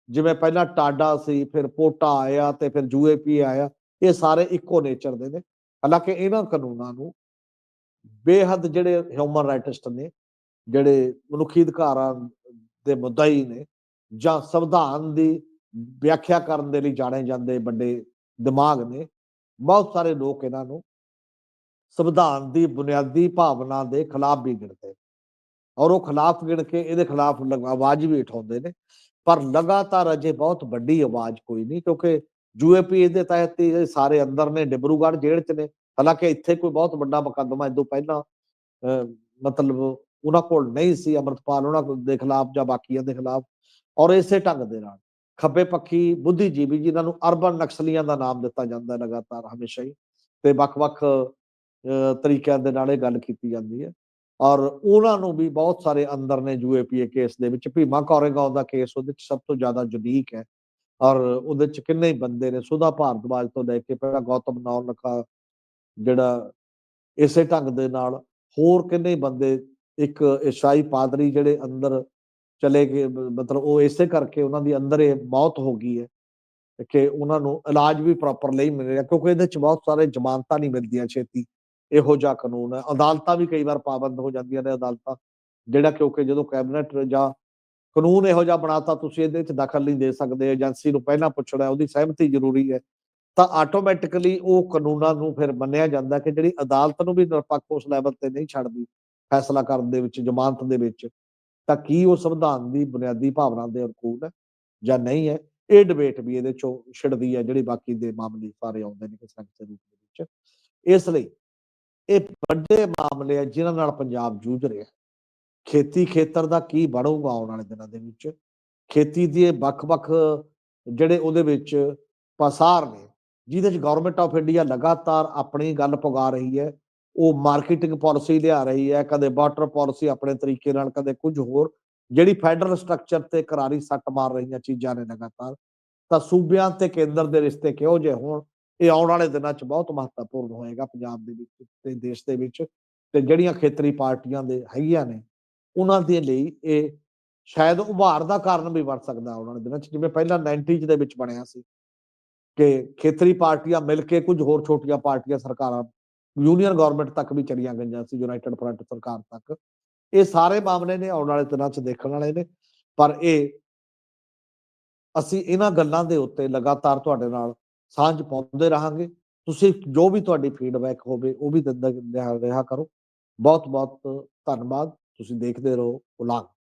ਜਿਵੇਂ ਪਹਿਲਾਂ ਟਾਡਾ ਸੀ, ਫਿਰ ਪੋਟਾ ਆਇਆ ਤੇ ਫਿਰ ਯੂਏਪੀ ਆਇਆ, ਇਹ ਸਾਰੇ ਇੱਕੋ ਨੇਚਰ ਦੇ ਨੇ। ਹਾਲਾਂਕਿ ਇਹਨਾਂ ਕਾਨੂੰਨਾਂ ਨੂੰ ਬੇਹੱਦ ਜਿਹੜੇ ਹਿਊਮਨ ਰਾਈਟਿਸਟ ਨੇ ਜਿਹੜੇ ਮਨੁੱਖੀ ਅਧਿਕਾਰਾਂ ਦੇ ਮੁੱਦਾਈ ਨੇ ਜਾਂ ਸੰਵਿਧਾਨ ਦੀ ਵਿਆਖਿਆ ਕਰਨ ਦੇ ਲਈ ਜਾਣੇ ਜਾਂਦੇ ਵੱਡੇ ਦਿਮਾਗ ਨੇ ਬਹੁਤ ਸਾਰੇ ਲੋਕ ਇਹਨਾਂ ਨੂੰ ਸੰਵਿਧਾਨ ਦੀ ਬੁਨਿਆਦੀ ਭਾਵਨਾ ਦੇ ਖਿਲਾਫ ਵੀ ਗਿਣਦੇ ਔਰ ਉਹ ਖਿਲਾਫ ਗਿਣ ਕੇ ਇਹਦੇ ਖਿਲਾਫ ਲਗ- ਆਵਾਜ਼ ਵੀ ਉਠਾਉਂਦੇ ਨੇ ਪਰ ਲਗਾਤਾਰ ਅਜੇ ਬਹੁਤ ਵੱਡੀ ਆਵਾਜ਼ ਕੋਈ ਨਹੀਂ ਕਿਉਂਕਿ ਯੂਏਪੀ ਦੇ ਤਹਿਤ ਹੀ ਇਹ ਸਾਰੇ ਅੰਦਰ ਨੇ ਡਿਬਰੂਗੜ੍ਹ ਜੇਲ੍ਹ 'ਚ ਨੇ ਹਾਲਾਂਕਿ ਇੱਥੇ ਕੋਈ ਬਹੁਤ ਵੱਡਾ ਮੁਕੱਦਮਾ ਇਦੋਂ ਪਹਿਲਾਂ ਅਹ, ਮਤਲਬ ਉਹਨਾਂ ਕੋਲ ਨਹੀਂ ਸੀ ਅਮਰਤਪਾਲ, ਉਹਨਾਂ ਦੇ ਖਿਲਾਫ ਜਾਂ ਬਾਕੀਆਂ ਦੇ ਖਿਲਾਫ, ਔਰ ਇਸੇ ਢੰਗ ਦੇ ਨਾਲ। ਖੱਬੇ ਪੱਖੀ ਬੁੱਧੀਜੀਵੀ, ਜਿਨ੍ਹਾਂ ਨੂੰ ਅਰਬਨ ਨਕਸਲੀਆਂ ਦਾ ਨਾਮ ਦਿੱਤਾ ਜਾਂਦਾ ਹੈ ਲਗਾਤਾਰ ਹਮੇਸ਼ਾ ਹੀ, ਤੇ ਵੱਖ-ਵੱਖ ਤਰੀਕਿਆਂ ਦੇ ਨਾਲ ਇਹ ਗੱਲ ਕੀਤੀ ਜਾਂਦੀ ਹੈ। ਔਰ ਉਹਨਾਂ ਨੂੰ ਵੀ ਬਹੁਤ ਸਾਰੇ ਅੰਦਰ ਨੇ ਯੂਏਪੀਏ ਕੇਸ ਦੇ ਵਿੱਚ, ਭੀਮਾ ਕੋਰੇਗਾਂਵ ਦਾ ਕੇਸ ਉਹਦੇ ਵਿੱਚ ਸਭ ਤੋਂ ਜ਼ਿਆਦਾ ਯੂਨੀਕ ਹੈ, ਔਰ ਉਹਦੇ ਚ ਕਿੰਨੇ ਹੀ ਬੰਦੇ ਨੇ, ਸੁਧਾ ਭਾਰਦਵਾਜ ਤੋਂ ਲੈ ਕੇ ਪਹਿਲਾਂ ਗੌਤਮ ਨੌਲਖਾ ਜਿਹੜਾ ਇਸੇ ਢੰਗ ਦੇ ਨਾਲ ਹੋਰ ਕਿੰਨੇ ਬੰਦੇ ਇੱਕ ਈਸਾਈ ਪਾਦਰੀ ਜਿਹੜੇ ਅੰਦਰ ਚਲੇ ਗਏ ਮਤਲਬ ਉਹ ਇਸੇ ਕਰਕੇ ਉਹਨਾਂ ਦੀ ਅੰਦਰ ਇਹ ਮੌਤ ਹੋ ਗਈ ਹੈ ਕਿ ਉਹਨਾਂ ਨੂੰ ਇਲਾਜ ਵੀ ਪ੍ਰੋਪਰ ਨਹੀਂ ਮਿਲ ਰਿਹਾ, ਕਿਉਂਕਿ ਇਹਦੇ ਚ ਬਹੁਤ ਸਾਰੇ ਜ਼ਮਾਨਤਾਂ ਨਹੀਂ ਮਿਲਦੀਆਂ ਛੇਤੀ, ਇਹੋ ਜਿਹਾ ਕਾਨੂੰਨ ਹੈ। ਅਦਾਲਤਾਂ ਵੀ ਕਈ ਵਾਰ ਪਾਬੰਦ ਹੋ ਜਾਂਦੀਆਂ ਨੇ ਅਦਾਲਤਾਂ, ਜਿਹੜਾ ਕਿਉਂਕਿ ਜਦੋਂ ਕੈਬਨਿਟ ਜਾਂ ਕਾਨੂੰਨ ਇਹੋ ਜਿਹਾ ਬਣਾਤਾ, ਤੁਸੀਂ ਇਹਦੇ ਵਿੱਚ ਦਖਲ ਨਹੀਂ ਦੇ ਸਕਦੇ, ਏਜੰਸੀ ਨੂੰ ਪਹਿਲਾਂ ਪੁੱਛਣਾ, ਉਹਦੀ ਸਹਿਮਤੀ ਜ਼ਰੂਰੀ ਹੈ। ਤਾਂ ਆਟੋਮੈਟਿਕਲੀ ਉਹ ਕਾਨੂੰਨਾਂ ਨੂੰ ਫਿਰ ਮੰਨਿਆ ਜਾਂਦਾ ਕਿ ਜਿਹੜੀ ਅਦਾਲਤ ਨੂੰ ਵੀ ਨਿਰਪੱਖ ਉਸ ਲੈਵਲ ਤੇ ਨਹੀਂ ਛੱਡਦੀ। ਫੈਸਲਾ ਕਰਨ ਦੇ ਵਿੱਚ, ਜ਼ਮਾਨਤ ਦੇ ਵਿੱਚ, ਤਾਂ ਕੀ ਉਹ ਸੰਵਿਧਾਨ ਦੀ ਬੁਨਿਆਦੀ ਭਾਵਨਾ ਦੇ ਅਨੁਕੂਲ ਹੈ ਜਾਂ ਨਹੀਂ ਹੈ? ਇਹ ਡਿਬੇਟ ਵੀ ਇਹਦੇ ਚੋਂ ਛਿੜਦੀ ਹੈ, ਜਿਹੜੀ ਬਾਕੀ ਦੇ ਮਾਮਲੇ ਸਾਰੇ ਆਉਂਦੇ ਨੇ ਕਿਸੇ ਨਾ ਕਿਸੇ ਰੂਪ ਦੇ ਵਿੱਚ। ਇਸ ਲਈ ਇਹ ਵੱਡੇ ਮਾਮਲੇ ਆ ਜਿਨ੍ਹਾਂ ਨਾਲ ਪੰਜਾਬ ਜੂਝ ਰਿਹਾ ਖੇਤੀ ਖੇਤਰ ਦਾ ਕੀ ਬਣੂਗਾ ਆਉਣ ਵਾਲੇ ਦਿਨਾਂ ਦੇ ਵਿੱਚ? ਖੇਤੀ ਦੇ ਵੱਖ-ਵੱਖ ਜਿਹੜੇ ਉਹਦੇ ਵਿੱਚ ਪਸਾਰ ਨੇ, ਜਿਹਦੇ ਚ ਗਵਰਨਮੈਂਟ ਆਫ ਇੰਡੀਆ ਲਗਾਤਾਰ ਆਪਣੀ ਗੱਲ ਪੁਗਾ ਰਹੀ ਹੈ। ਉਹ ਮਾਰਕੀਟਿੰਗ ਪਾਲਿਸੀ ਲਿਆ ਰਹੀ ਹੈ, ਕਦੇ ਵਾਟਰ ਪਾਲਿਸੀ ਆਪਣੇ ਤਰੀਕੇ ਨਾਲ, ਕਦੇ ਕੁਝ ਹੋਰ, ਜਿਹੜੀ ਫੈਡਰਲ ਸਟਰਕਚਰ ਤੇ ਕਰਾਰੀ ਸੱਟ ਮਾਰ ਰਹੀਆਂ ਚੀਜ਼ਾਂ ਨੇ ਲਗਾਤਾਰ, ਤਾਂ ਸੂਬਿਆਂ ਤੇ ਕੇਂਦਰ ਦੇ ਰਿਸ਼ਤੇ ਕਿਹੋ ਜਿਹੇ ਹੋਣ, ਇਹ ਆਉਣ ਵਾਲੇ ਦਿਨਾਂ 'ਚ ਬਹੁਤ ਮਹੱਤਵਪੂਰਨ ਹੋਏਗਾ ਪੰਜਾਬ ਦੇ ਵਿੱਚ ਤੇ ਦੇਸ਼ ਦੇ ਵਿੱਚ, ਤੇ ਜਿਹੜੀਆਂ ਖੇਤਰੀ ਪਾਰਟੀਆਂ ਦੇ ਹੈਗੀਆਂ ਨੇ, ਉਹਨਾਂ ਦੇ ਲਈ ਇਹ ਸ਼ਾਇਦ ਉਭਾਰ ਦਾ ਕਾਰਨ ਵੀ ਬਣ ਸਕਦਾ ਆਉਣ ਵਾਲੇ ਦਿਨਾਂ 'ਚ, ਜਿਵੇਂ ਪਹਿਲਾਂ 90s ਦੇ ਵਿੱਚ ਬਣਿਆ ਸੀ, ਕਿ ਖੇਤਰੀ ਪਾਰਟੀਆਂ ਮਿਲ ਕੇ ਕੁਝ ਹੋਰ ਛੋਟੀਆਂ ਪਾਰਟੀਆਂ ਸਰਕਾਰਾਂ ਯੂਨੀਅਨ ਗਵਰਨਮੈਂਟ ਤੱਕ ਵੀ ਚਲੀਆਂ ਗਈਆਂ ਸੀ, ਯੂਨਾਈਟਿਡ ਫਰੰਟ ਸਰਕਾਰ ਤੱਕ। ਇਹ ਸਾਰੇ ਮਾਮਲੇ ਨੇ ਆਉਣ ਵਾਲੇ ਦਿਨਾਂ 'ਚ ਦੇਖਣ ਵਾਲੇ ਨੇ, ਪਰ ਇਹ ਅਸੀਂ ਇਹਨਾਂ ਗੱਲਾਂ ਦੇ ਉੱਤੇ ਲਗਾਤਾਰ ਤੁਹਾਡੇ ਨਾਲ ਸਾਂਝ ਪਾਉਂਦੇ ਰਹਾਂਗੇ। ਤੁਸੀਂ ਜੋ ਵੀ ਤੁਹਾਡੀ ਫੀਡਬੈਕ ਹੋਵੇ, ਉਹ ਵੀ ਦਿੰਦਾ ਰਿਹਾ ਕਰੋ। ਬਹੁਤ ਬਹੁਤ ਧੰਨਵਾਦ। ਤੁਸੀਂ ਦੇਖਦੇ ਰਹੋ ਉਲਾਗ